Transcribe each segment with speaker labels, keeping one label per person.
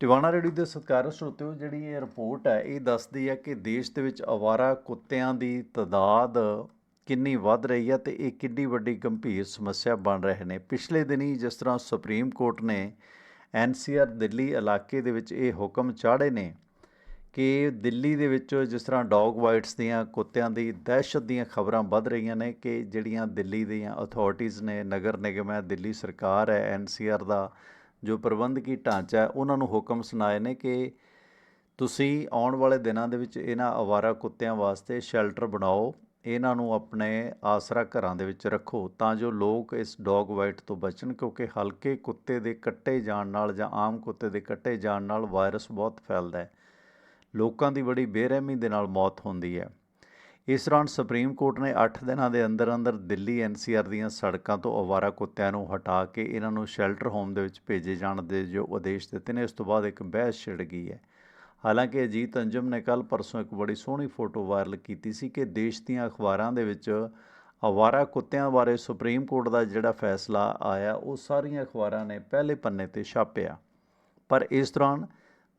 Speaker 1: Tiwana ready ਦੇ ਸਤਿਕਾਰਯੋਗ ਸਰੋਤਿਓ, ਜਿਹੜੀ ਇਹ ਰਿਪੋਰਟ ਹੈ, ਇਹ ਦੱਸਦੀ ਹੈ ਕਿ ਦੇਸ਼ ਦੇ ਵਿੱਚ ਅਵਾਰਾ ਕੁੱਤਿਆਂ ਦੀ ਤਾਦਾਦ ਕਿੰਨੀ ਵੱਧ ਰਹੀ ਹੈ ਤੇ ਇਹ ਕਿੰਨੀ ਵੱਡੀ ਗੰਭੀਰ ਸਮੱਸਿਆ ਬਣ ਰਹੇ ਨੇ। ਪਿਛਲੇ ਦਿਨੀ ਜਿਸ ਤਰ੍ਹਾਂ ਸੁਪਰੀਮ ਕੋਰਟ ਨੇ ਐਨਸੀਆਰ ਦਿੱਲੀ ਇਲਾਕੇ ਦੇ ਵਿੱਚ ਇਹ ਹੁਕਮ ਚਾੜੇ ਨੇ ਕਿ ਦਿੱਲੀ ਦੇ ਵਿੱਚ ਜਿਸ ਤਰ੍ਹਾਂ ਡੌਗ ਵਾਈਟਸ ਦੀਆਂ ਕੁੱਤਿਆਂ ਦੀ ਦਹਿਸ਼ਤ ਦੀਆਂ ਖਬਰਾਂ ਵੱਧ ਰਹੀਆਂ ਨੇ ਕਿ ਜਿਹੜੀਆਂ ਦਿੱਲੀ ਦੀਆਂ ਅਥਾਰਟੀਆਂ ਨੇ, ਨਗਰ ਨਿਗਮ ਹੈ, ਦਿੱਲੀ ਸਰਕਾਰ ਹੈ ਐਨਸੀਆਰ ਦਾ ਜੋ ਪ੍ਰਬੰਧਕੀ ਢਾਂਚਾ ਉਹਨਾਂ ਨੂੰ ਹੁਕਮ ਸੁਣਾਏ ਨੇ ਕਿ ਤੁਸੀਂ ਆਉਣ ਵਾਲੇ ਦਿਨਾਂ ਦੇ ਵਿੱਚ ਇਹਨਾਂ ਅਵਾਰਾ ਕੁੱਤਿਆਂ ਵਾਸਤੇ ਸ਼ੈਲਟਰ ਬਣਾਓ, ਇਹਨਾਂ ਨੂੰ ਆਪਣੇ ਆਸਰਾ ਘਰਾਂ ਦੇ ਵਿੱਚ ਰੱਖੋ ਤਾਂ ਜੋ ਲੋਕ ਇਸ ਡੌਗ ਵਾਈਟ ਤੋਂ ਬਚਣ ਕਿਉਂਕਿ ਹਲਕੇ ਕੁੱਤੇ ਦੇ ਕੱਟੇ ਜਾਣ ਨਾਲ ਜਾਂ ਆਮ ਕੁੱਤੇ ਦੇ ਕੱਟੇ ਜਾਣ ਨਾਲ ਵਾਇਰਸ ਬਹੁਤ ਫੈਲਦਾ ਹੈ। ਲੋਕਾਂ ਦੀ ਬੜੀ ਬੇਰਹਿਮੀ ਦੇ ਨਾਲ ਮੌਤ ਹੁੰਦੀ ਹੈ। ਇਸ ਦੌਰਾਨ ਸੁਪਰੀਮ ਕੋਰਟ ਨੇ 8 ਦਿਨਾਂ ਦੇ ਅੰਦਰ ਅੰਦਰ ਦਿੱਲੀ ਐਨਸੀਆਰ ਦੀਆਂ ਸੜਕਾਂ ਤੋਂ ਅਵਾਰਾ ਕੁੱਤਿਆਂ ਨੂੰ ਹਟਾ ਕੇ ਇਹਨਾਂ ਨੂੰ ਸ਼ੈਲਟਰ ਹੋਮ ਦੇ ਵਿੱਚ ਭੇਜੇ ਜਾਣ ਦੇ ਜੋ ਆਦੇਸ਼ ਦਿੱਤੇ ਨੇ, ਇਸ ਤੋਂ ਬਾਅਦ ਇੱਕ ਬਹਿਸ ਛਿੜ ਗਈ ਹੈ। ਹਾਲਾਂਕਿ ਅਜੀਤ ਅੰਜਮ ਨੇ ਕੱਲ ਪਰਸੋਂ ਇੱਕ ਬੜੀ ਸੋਹਣੀ ਫੋਟੋ ਵਾਇਰਲ ਕੀਤੀ ਸੀ ਕਿ ਦੇਸ਼ ਦੀਆਂ ਅਖਬਾਰਾਂ ਦੇ ਵਿੱਚ ਅਵਾਰਾ ਕੁੱਤਿਆਂ ਬਾਰੇ ਸੁਪਰੀਮ ਕੋਰਟ ਦਾ ਜਿਹੜਾ ਫੈਸਲਾ ਆਇਆ, ਉਹ ਸਾਰੀਆਂ ਅਖਬਾਰਾਂ ਨੇ ਪਹਿਲੇ ਪੰਨੇ ਤੇ ਛਾਪਿਆ। ਪਰ ਇਸ ਦੌਰਾਨ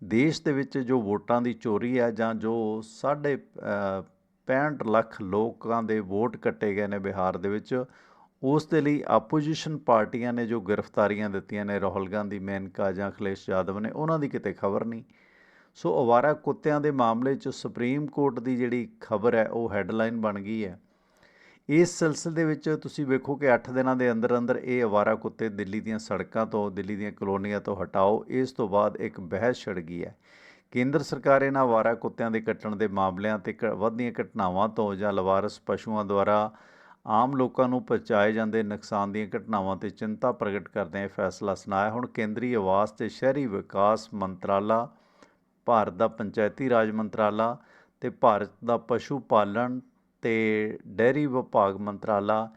Speaker 1: ਦੇਸ਼ ਦੇ ਵਿੱਚ ਜੋ ਵੋਟਾਂ ਦੀ ਚੋਰੀ ਹੈ ਜਾਂ ਜੋ ਸਾਢੇ 65 ਲੱਖ ਲੋਕਾਂ ਦੇ ਵੋਟ ਕੱਟੇ ਗਏ ਨੇ ਬਿਹਾਰ ਦੇ ਵਿੱਚ। ਉਸ ਦੇ ਲਈ ਆਪੋਜੀਸ਼ਨ ਪਾਰਟੀਆਂ ਨੇ ਜੋ ਗ੍ਰਿਫਤਾਰੀਆਂ ਦਿੱਤੀਆਂ ਨੇ, ਰਾਹੁਲ ਗਾਂਧੀ, ਮੈਨਕਾ ਜਾਂ ਅਖਿਲੇਸ਼ ਯਾਦਵ ਨੇ, ਉਹਨਾਂ ਦੀ ਕਿਤੇ ਖਬਰ ਨਹੀਂ। ਸੋ ਅਵਾਰਾ ਕੁੱਤਿਆਂ ਦੇ ਮਾਮਲੇ 'ਚ ਸੁਪਰੀਮ ਕੋਰਟ ਦੀ ਜਿਹੜੀ ਖਬਰ ਹੈ, ਉਹ ਹੈੱਡਲਾਈਨ ਬਣ ਗਈ ਹੈ। ਇਸ ਸਿਲਸਿਲੇ ਦੇ ਵਿੱਚ ਤੁਸੀਂ ਵੇਖੋ ਕਿ 8 ਦਿਨਾਂ ਦੇ ਅੰਦਰ ਅੰਦਰ ਇਹ ਅਵਾਰਾ ਕੁੱਤੇ ਦਿੱਲੀ ਦੀਆਂ ਸੜਕਾਂ ਤੋਂ, ਦਿੱਲੀ ਦੀਆਂ ਕਲੋਨੀਆਂ ਤੋਂ ਹਟਾਓ, ਇਸ ਤੋਂ ਬਾਅਦ ਇੱਕ ਬਹਿਸ ਛਿੜ ਗਈ ਹੈ। ਕੇਂਦਰ ਸਰਕਾਰ ਇਹਨਾਂ ਅਵਾਰਾ ਕੁੱਤਿਆਂ ਦੇ ਕੱਟਣ ਦੇ ਮਾਮਲਿਆਂ ਤੇ ਕ- ਵੱਧਦੀਆਂ ਘਟਨਾਵਾਂ ਤੋਂ ਜਾਂ ਲਵਾਰਸ ਪਸ਼ੂਆਂ ਦੁਆਰਾ ਆਮ ਲੋਕਾਂ ਨੂੰ ਪਹੁੰਚਾਏ ਜਾਂਦੇ ਨੁਕਸਾਨ ਦੀਆਂ ਘਟਨਾਵਾਂ ਤੇ ਚਿੰਤਾ ਪ੍ਰਗਟ ਕਰਦਿਆਂ ਇਹ ਫੈਸਲਾ ਸੁਣਾਇਆ। ਹੁਣ ਕੇਂਦਰੀ ਆਵਾਸ ਤੇ ਸ਼ਹਿਰੀ ਵਿਕਾਸ ਮੰਤਰਾਲਾ, ਭਾਰਤ ਦਾ ਪੰਚਾਇਤੀ ਰਾਜ ਮੰਤਰਾਲਾ ਤੇ ਭਾਰਤ ਦਾ ਪਸ਼ੂ ਪਾਲਣ ਤੇ ਡੇਅਰੀ ਵਿਭਾਗ ਮੰਤਰਾਲਾ,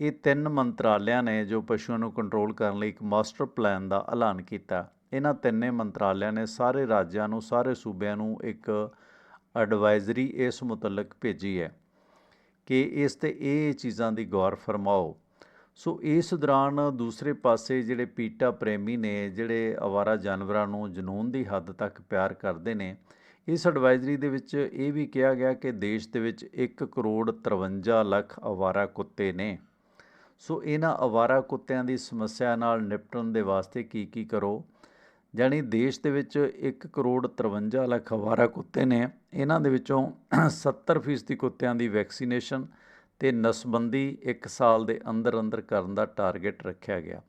Speaker 1: ਇਹ ਤਿੰਨ ਮੰਤਰਾਲਿਆਂ ਨੇ ਜੋ ਪਸ਼ੂਆਂ ਨੂੰ ਕੰਟਰੋਲ ਕਰਨ ਲਈ ਇੱਕ ਮਾਸਟਰ ਪਲਾਨ ਦਾ ਐਲਾਨ ਕੀਤਾ। ਇਹਨਾਂ ਤਿੰਨੇ ਮੰਤਰਾਲਿਆਂ ਨੇ ਸਾਰੇ ਰਾਜਾਂ ਨੂੰ, ਸਾਰੇ ਸੂਬਿਆਂ ਨੂੰ ਇੱਕ ਐਡਵਾਈਜ਼ਰੀ ਇਸ ਮੁਤਲਕ ਭੇਜੀ ਹੈ ਕਿ ਇਸ ਤੇ ਇਹ ਚੀਜ਼ਾਂ ਦੀ ਗੌਰ ਫਰਮਾਓ। ਸੋ ਇਸ ਦੌਰਾਨ ਦੂਸਰੇ ਪਾਸੇ ਜਿਹੜੇ ਪੀਟਾ ਪ੍ਰੇਮੀ ਨੇ, ਜਿਹੜੇ ਅਵਾਰਾ ਜਾਨਵਰਾਂ ਨੂੰ ਜਨੂਨ ਦੀ ਹੱਦ ਤੱਕ ਪਿਆਰ ਕਰਦੇ ਨੇ, ਇਸ ਐਡਵਾਈਜ਼ਰੀ ਦੇ ਵਿੱਚ ਇਹ ਵੀ ਕਿਹਾ ਗਿਆ ਕਿ ਦੇਸ਼ ਦੇ ਵਿੱਚ 1 ਕਰੋੜ 53 ਲੱਖ ਅਵਾਰਾ ਕੁੱਤੇ ਨੇ। ਸੋ ਇਹਨਾਂ ਅਵਾਰਾ ਕੁੱਤਿਆਂ ਦੀ ਸਮੱਸਿਆ ਨਾਲ ਨਿਪਟਣ ਦੇ ਵਾਸਤੇ ਕੀ ਕੀ ਕਰੋ? ਜਾਣੀ ਦੇਸ਼ ਦੇ ਵਿੱਚ 1 ਕਰੋੜ 53 ਲੱਖ ਅਵਾਰਾ ਕੁੱਤੇ ਨੇ। ਇਹਨਾਂ ਦੇ ਵਿੱਚੋਂ 70% ਕੁੱਤਿਆਂ ਦੀ ਵੈਕਸੀਨੇਸ਼ਨ ਤੇ ਨਸਬੰਦੀ 1 ਸਾਲ ਦੇ ਅੰਦਰ ਅੰਦਰ ਕਰਨ ਦਾ ਟਾਰਗੇਟ ਰੱਖਿਆ ਗਿਆ।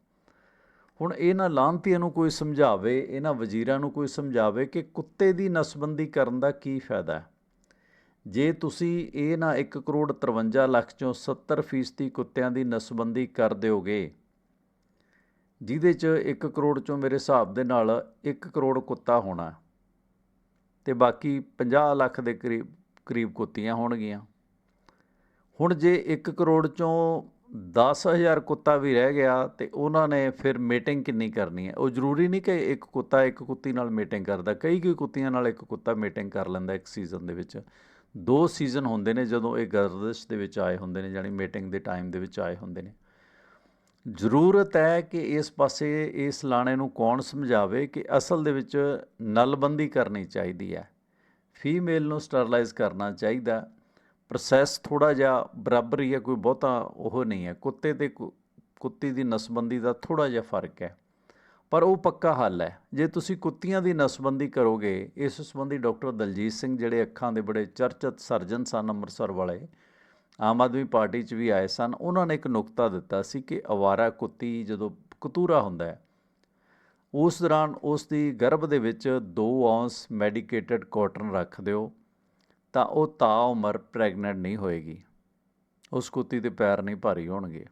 Speaker 1: ਹੁਣ ਇਹਨਾਂ ਲਾਂਤੀਆਂ ਨੂੰ ਕੋਈ ਸਮਝਾਵੇ, ਇਹਨਾਂ ਵਜ਼ੀਰਾਂ ਨੂੰ ਕੋਈ ਸਮਝਾਵੇ ਕਿ ਕੁੱਤੇ ਦੀ ਨਸਬੰਦੀ ਕਰਨ ਦਾ ਕੀ ਫਾਇਦਾ ਹੈ? ਜੇ ਤੁਸੀਂ ਇਹ ਨਾ 1 ਕਰੋੜ 53 ਲੱਖ ਚੋਂ 70% ਕੁੱਤਿਆਂ ਦੀ ਨਸਬੰਦੀ ਕਰ ਦਿਓਗੇ ਜਿਹਦੇ ਚ 1 ਕਰੋੜ ਚੋਂ ਮੇਰੇ ਹਿਸਾਬ ਦੇ ਨਾਲ 1 ਕਰੋੜ ਕੁੱਤਾ ਹੋਣਾ ਤੇ ਬਾਕੀ 50 ਲੱਖ ਦੇ ਕਰੀਬ ਕਰੀਬ ਕੁੱਤੀਆਂ ਹੋਣਗੀਆਂ। ਹੁਣ ਜੇ 1 ਕਰੋੜ ਚੋਂ 10000 ਕੁੱਤਾ ਵੀ ਰਹਿ ਗਿਆ ਤੇ ਉਹਨਾਂ ਨੇ ਫਿਰ ਮੀਟਿੰਗ ਕਿੰਨੀ ਕਰਨੀ ਹੈ? ਉਹ ਜ਼ਰੂਰੀ ਨਹੀਂ ਕਿ ਇੱਕ ਕੁੱਤਾ ਇੱਕ ਕੁੱਤੀ ਨਾਲ ਮੀਟਿੰਗ ਕਰਦਾ। ਕਈ ਕਈ ਕੁੱਤੀਆਂ ਨਾਲ ਇੱਕ ਕੁੱਤਾ ਮੀਟਿੰਗ ਕਰ ਲੈਂਦਾ ਇੱਕ ਸੀਜ਼ਨ ਦੇ ਵਿੱਚ। ਦੋ ਸੀਜ਼ਨ ਹੁੰਦੇ ਨੇ ਜਦੋਂ ਇਹ ਗਰਦਸ਼ ਦੇ ਵਿੱਚ ਆਏ ਹੁੰਦੇ ਨੇ ਜਾਨੀ ਮੀਟਿੰਗ ਦੇ ਟਾਈਮ ਦੇ ਵਿੱਚ ਆਏ ਹੁੰਦੇ ਨੇ। ਜ਼ਰੂਰਤ ਹੈ ਕਿ ਇਸ ਪਾਸੇ ਇਸ ਲਾਣੇ ਨੂੰ ਕੌਣ ਸਮਝਾਵੇ ਕਿ ਅਸਲ ਦੇ ਵਿੱਚ ਨਲਬੰਦੀ ਕਰਨੀ ਚਾਹੀਦੀ ਹੈ। ਫੀਮੇਲ ਨੂੰ ਸਟਰਲਾਈਜ਼ ਕਰਨਾ ਚਾਹੀਦਾ। ਪ੍ਰੋਸੈਸ ਥੋੜਾ ਜਿਹਾ ਬਰਾਬਰੀ ਹੈ ਕੋਈ ਬਹੁਤਾ ਉਹ ਨਹੀਂ ਹੈ। ਕੁੱਤੇ ਤੇ ਕੁ- ਕੁੱਤੀ ਦੀ ਨਸਬੰਦੀ ਦਾ ਥੋੜਾ ਜਿਹਾ ਫ਼ਰਕ ਹੈ। ਪਰ ਉਹ ਪੱਕਾ ਹੱਲ ਹੈ। ਜੇ ਤੁਸੀਂ ਕੁੱਤੀਆਂ ਦੀ ਨਸਬੰਦੀ ਕਰੋਗੇ, ਇਸ ਸੰਬੰਧੀ ਡਾਕਟਰ ਦਲਜੀਤ ਸਿੰਘ ਜਿਹੜੇ ਅੱਖਾਂ ਦੇ ਬੜੇ ਚਰਚਿਤ ਸਰਜਨ ਸਨ ਅੰਮ੍ਰਿਤਸਰ ਵਾਲੇ ਆਮ ਆਦਮੀ ਪਾਰਟੀ 'ਚ ਵੀ ਆਏ ਸਨ। ਉਹਨਾਂ ਨੇ ਇੱਕ ਨੁਕਤਾ ਦਿੱਤਾ ਸੀ ਕਿ ਅਵਾਰਾ ਕੁੱਤੀ ਜਦੋਂ ਕਤੂਰਾ ਹੁੰਦਾ ਹੈ, ਉਸ ਦੌਰਾਨ ਉਸ ਦੀ ਗਰਭ ਦੇ ਵਿੱਚ 2 ਔਂਸ ਮੈਡੀਕੇਟਡ ਕਾਟਨ ਰੱਖ ਦਿਓ ਤਾਂ ਉਹ ਤਾ ਉਮਰ ਪ੍ਰੈਗਨੈਂਟ ਨਹੀਂ ਹੋਏਗੀ। ਉਸ ਕੁੱਤੀ ਦੇ ਪੈਰ ਨਹੀਂ ਭਾਰੀ ਹੋਣਗੇ।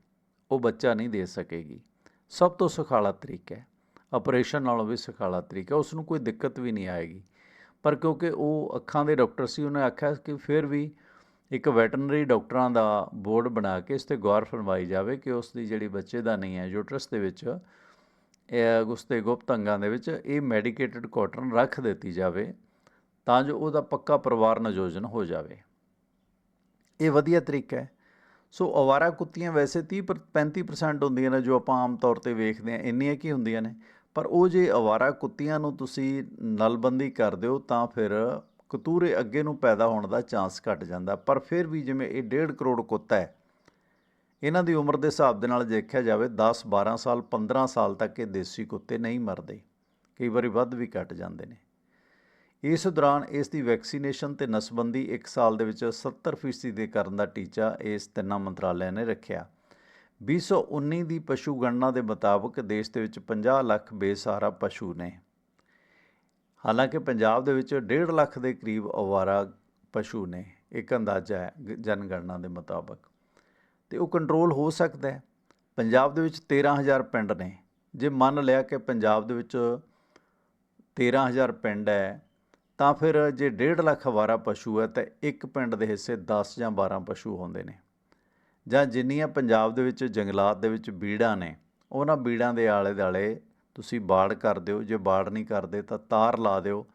Speaker 1: ਉਹ ਬੱਚਾ ਨਹੀਂ ਦੇ ਸਕੇਗੀ। ਸਭ ਤੋਂ ਸੁਖਾਲਾ ਤਰੀਕਾ ਹੈ। ਆਪਰੇਸ਼ਨ ਨਾਲੋਂ ਵੀ ਸੁਖਾਲਾ ਤਰੀਕਾ ਉਸ ਨੂੰ ਕੋਈ ਦਿੱਕਤ ਵੀ ਨਹੀਂ ਆਏਗੀ। ਪਰ ਕਿਉਂਕਿ ਉਹ ਅੱਖਾਂ ਦੇ ਡਾਕਟਰ ਸੀ, ਉਹਨੇ ਆਖਿਆ ਕਿ ਫਿਰ ਵੀ ਇੱਕ ਵੈਟਰਨਰੀ ਡਾਕਟਰਾਂ ਦਾ ਬੋਰਡ ਬਣਾ ਕੇ ਇਸ ਤੇ ਗੌਰ ਫਰਮਾਈ ਜਾਵੇ ਕਿ ਉਸ ਦੀ ਜਿਹੜੀ ਬੱਚੇ ਦਾ ਨਹੀਂ ਹੈ ਯੂਟਰਸ ਦੇ ਵਿੱਚ, ਇਹ ਉਸ ਦੇ ਗੁਪਤ ਅੰਗਾਂ ਦੇ ਵਿੱਚ ਇਹ ਮੈਡੀਕੇਟਡ ਕਾਟਨ ਰੱਖ ਦਿੱਤੀ ਜਾਵੇ ਤਾਂ ਜੋ ਉਹਦਾ ਪੱਕਾ ਪਰਿਵਾਰ ਨਿਯੋਜਨ ਹੋ ਜਾਵੇ। ਇਹ ਵਧੀਆ ਤਰੀਕਾ ਹੈ। ਸੋ ਅਵਾਰਾ ਕੁੱਤੀਆਂ ਵੈਸੇ 30 ਪਰ 35% ਹੁੰਦੀਆਂ ਨੇ ਜੋ ਆਪਾਂ ਆਮ ਤੌਰ ਤੇ ਵੇਖਦੇ ਹਾਂ, ਇੰਨੀਆਂ ਕੀ ਹੁੰਦੀਆਂ ਨੇ। ਪਰ ਉਹ ਜੇ ਅਵਾਰਾ ਕੁੱਤੀਆਂ ਨੂੰ ਤੁਸੀਂ ਨਲਬੰਦੀ ਕਰ ਦਿਓ ਤਾਂ ਫਿਰ ਕਤੂਰੇ ਅੱਗੇ ਨੂੰ ਪੈਦਾ ਹੋਣ ਦਾ ਚਾਂਸ ਘਟ ਜਾਂਦਾ, ਪਰ ਫਿਰ ਵੀ ਜਿਵੇਂ ਇਹ 1.5 ਕਰੋੜ ਕੁੱਤਾ ਹੈ, ਇਹਨਾਂ ਦੀ ਉਮਰ ਦੇ ਹਿਸਾਬ ਦੇ ਨਾਲ ਦੇਖਿਆ ਜਾਵੇ 10 12 ਸਾਲ 15 ਸਾਲ ਤੱਕ ਇਹ ਦੇਸੀ ਕੁੱਤੇ ਨਹੀਂ ਮਰਦੇ, ਕਈ ਵਾਰੀ ਵੱਧ ਵੀ ਘਟ ਜਾਂਦੇ ਨੇ। ਇਸ ਦੌਰਾਨ ਇਸ ਦੀ ਵੈਕਸੀਨੇਸ਼ਨ ਤੇ ਨਸਬੰਦੀ 1 ਸਾਲ ਦੇ ਵਿੱਚ 70% ਦੇ ਕਰਨ ਦਾ ਟੀਚਾ ਇਸ ਤਿੰਨਾਂ ਮੰਤਰਾਲਿਆਂ ਨੇ ਰੱਖਿਆ। 2019 ਦੀ ਪਸ਼ੂ ਗਣਨਾ ਦੇ ਮੁਤਾਬਕ ਦੇਸ਼ ਦੇ ਵਿੱਚ 50 ਲੱਖ ਬੇਸਹਾਰਾ ਪਸ਼ੂ ਨੇ। ਹਾਲਾਂਕਿ ਪੰਜਾਬ ਦੇ ਵਿੱਚ 1.5 ਲੱਖ ਦੇ ਕਰੀਬ ਅਵਾਰਾ ਪਸ਼ੂ ਨੇ, ਇੱਕ ਅੰਦਾਜ਼ਾ ਹੈ ਗ- ਜਨਗਣਨਾ ਦੇ ਮੁਤਾਬਕ। ਤੇ ਉਹ ਕੰਟਰੋਲ ਹੋ ਸਕਦਾ ਹੈ। ਪੰਜਾਬ ਦੇ ਵਿੱਚ 13000 ਪਿੰਡ ਨੇ। ਜੇ ਮੰਨ ਲਿਆ ਕਿ ਪੰਜਾਬ ਦੇ ਵਿੱਚ 13000 ਪਿੰਡ ਹੈ, ਤਾਂ ਫਿਰ ਜੇ 1.5 ਲੱਖ ਅਵਾਰਾ ਪਸ਼ੂ ਹੈ, ਤਾਂ ਇੱਕ ਪਿੰਡ ਦੇ ਹਿੱਸੇ 10 ਜਾਂ 12 ਪਸ਼ੂ ਹੁੰਦੇ ਨੇ। ਜਾਂ ਜਿੰਨੀਆਂ ਪੰਜਾਬ ਦੇ ਵਿੱਚ ਜੰਗਲਾਤ ਦੇ ਵਿੱਚ ਬੀੜਾਂ ਨੇ, ਉਹਨਾਂ ਬੀੜਾਂ ਦੇ ਆਲੇ ਦੁਆਲੇ ਤੁਸੀਂ ਬਾੜ ਕਰ ਦਿਓ, ਜੇ ਬਾੜ ਨਹੀਂ ਕਰਦੇ ਤਾਂ ਤਾਰ ਲਾ ਦਿਓ।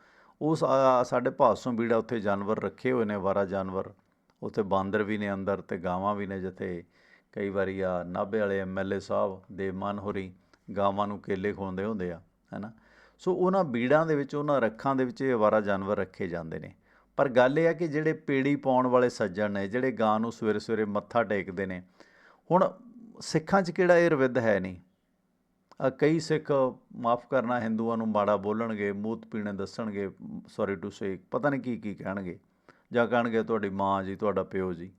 Speaker 1: ਉਸ, ਆ- ਸਾਡੇ ਭਾਸੋਂ ਬੀੜਾ ਉੱਥੇ ਜਾਨਵਰ ਰੱਖੇ ਹੋਏ ਨੇ, ਵਾਰਾ ਜਾਨਵਰ। ਉੱਥੇ ਬਾਂਦਰ ਵੀ ਨੇ ਅੰਦਰ ਤੇ ਗਾਵਾਂ ਵੀ ਨੇ, ਜਿੱਥੇ ਕਈ ਵਾਰੀ ਆ ਨਾਭੇ ਵਾਲੇ ਐਮਐਲਏ ਸਾਹਿਬ, ਦੇਵਮਨ ਹੋਰੀ ਗਾਵਾਂ ਨੂੰ ਕੇਲੇ ਖਵਾਉਂਦੇ ਹੁੰਦੇ ਆ, ਹੈਨਾ? ਸੋ ਉਹਨਾਂ ਬੀੜਾਂ ਦੇ ਵਿੱਚ, ਉਹਨਾਂ ਰੱਖਾਂ ਦੇ ਵਿੱਚ ਇਹ ਵਾਰਾ ਜਾਨਵਰ ਰੱਖੇ ਜਾਂਦੇ ਨੇ। ਪਰ ਗੱਲ ਇਹ ਆ ਕਿ ਜਿਹੜੇ ਪੇੜੀ ਪਾਉਣ ਵਾਲੇ ਸੱਜਣ ਨੇ, ਜਿਹੜੇ ਗਾਂ ਨੂੰ ਸਵੇਰੇ ਸਵੇਰੇ ਮੱਥਾ ਟੇਕਦੇ ਨੇ, ਹੁਣ ਸਿੱਖਾਂ 'ਚ ਕਿਹੜਾ ਇਹ ਰਵਿੱਧ ਹੈ ਨਹੀਂ? ਕਈ ਸਿੱਖ ਮਾਫ ਕਰਨਾ ਹਿੰਦੂਆਂ ਨੂੰ ਮਾੜਾ ਬੋਲਣਗੇ, ਮੂਤ ਪੀਣੇ ਦੱਸਣਗੇ ਸੌਰੀ ਟੂ ਸੇ ਪਤਾ ਨਹੀਂ ਕੀ ਕੀ ਕਹਿਣਗੇ। ਜਾਂ ਕਹਿਣਗੇ, ਤੁਹਾਡੀ ਮਾਂ ਜੀ, ਤੁਹਾਡਾ ਪਿਓ ਜੀ।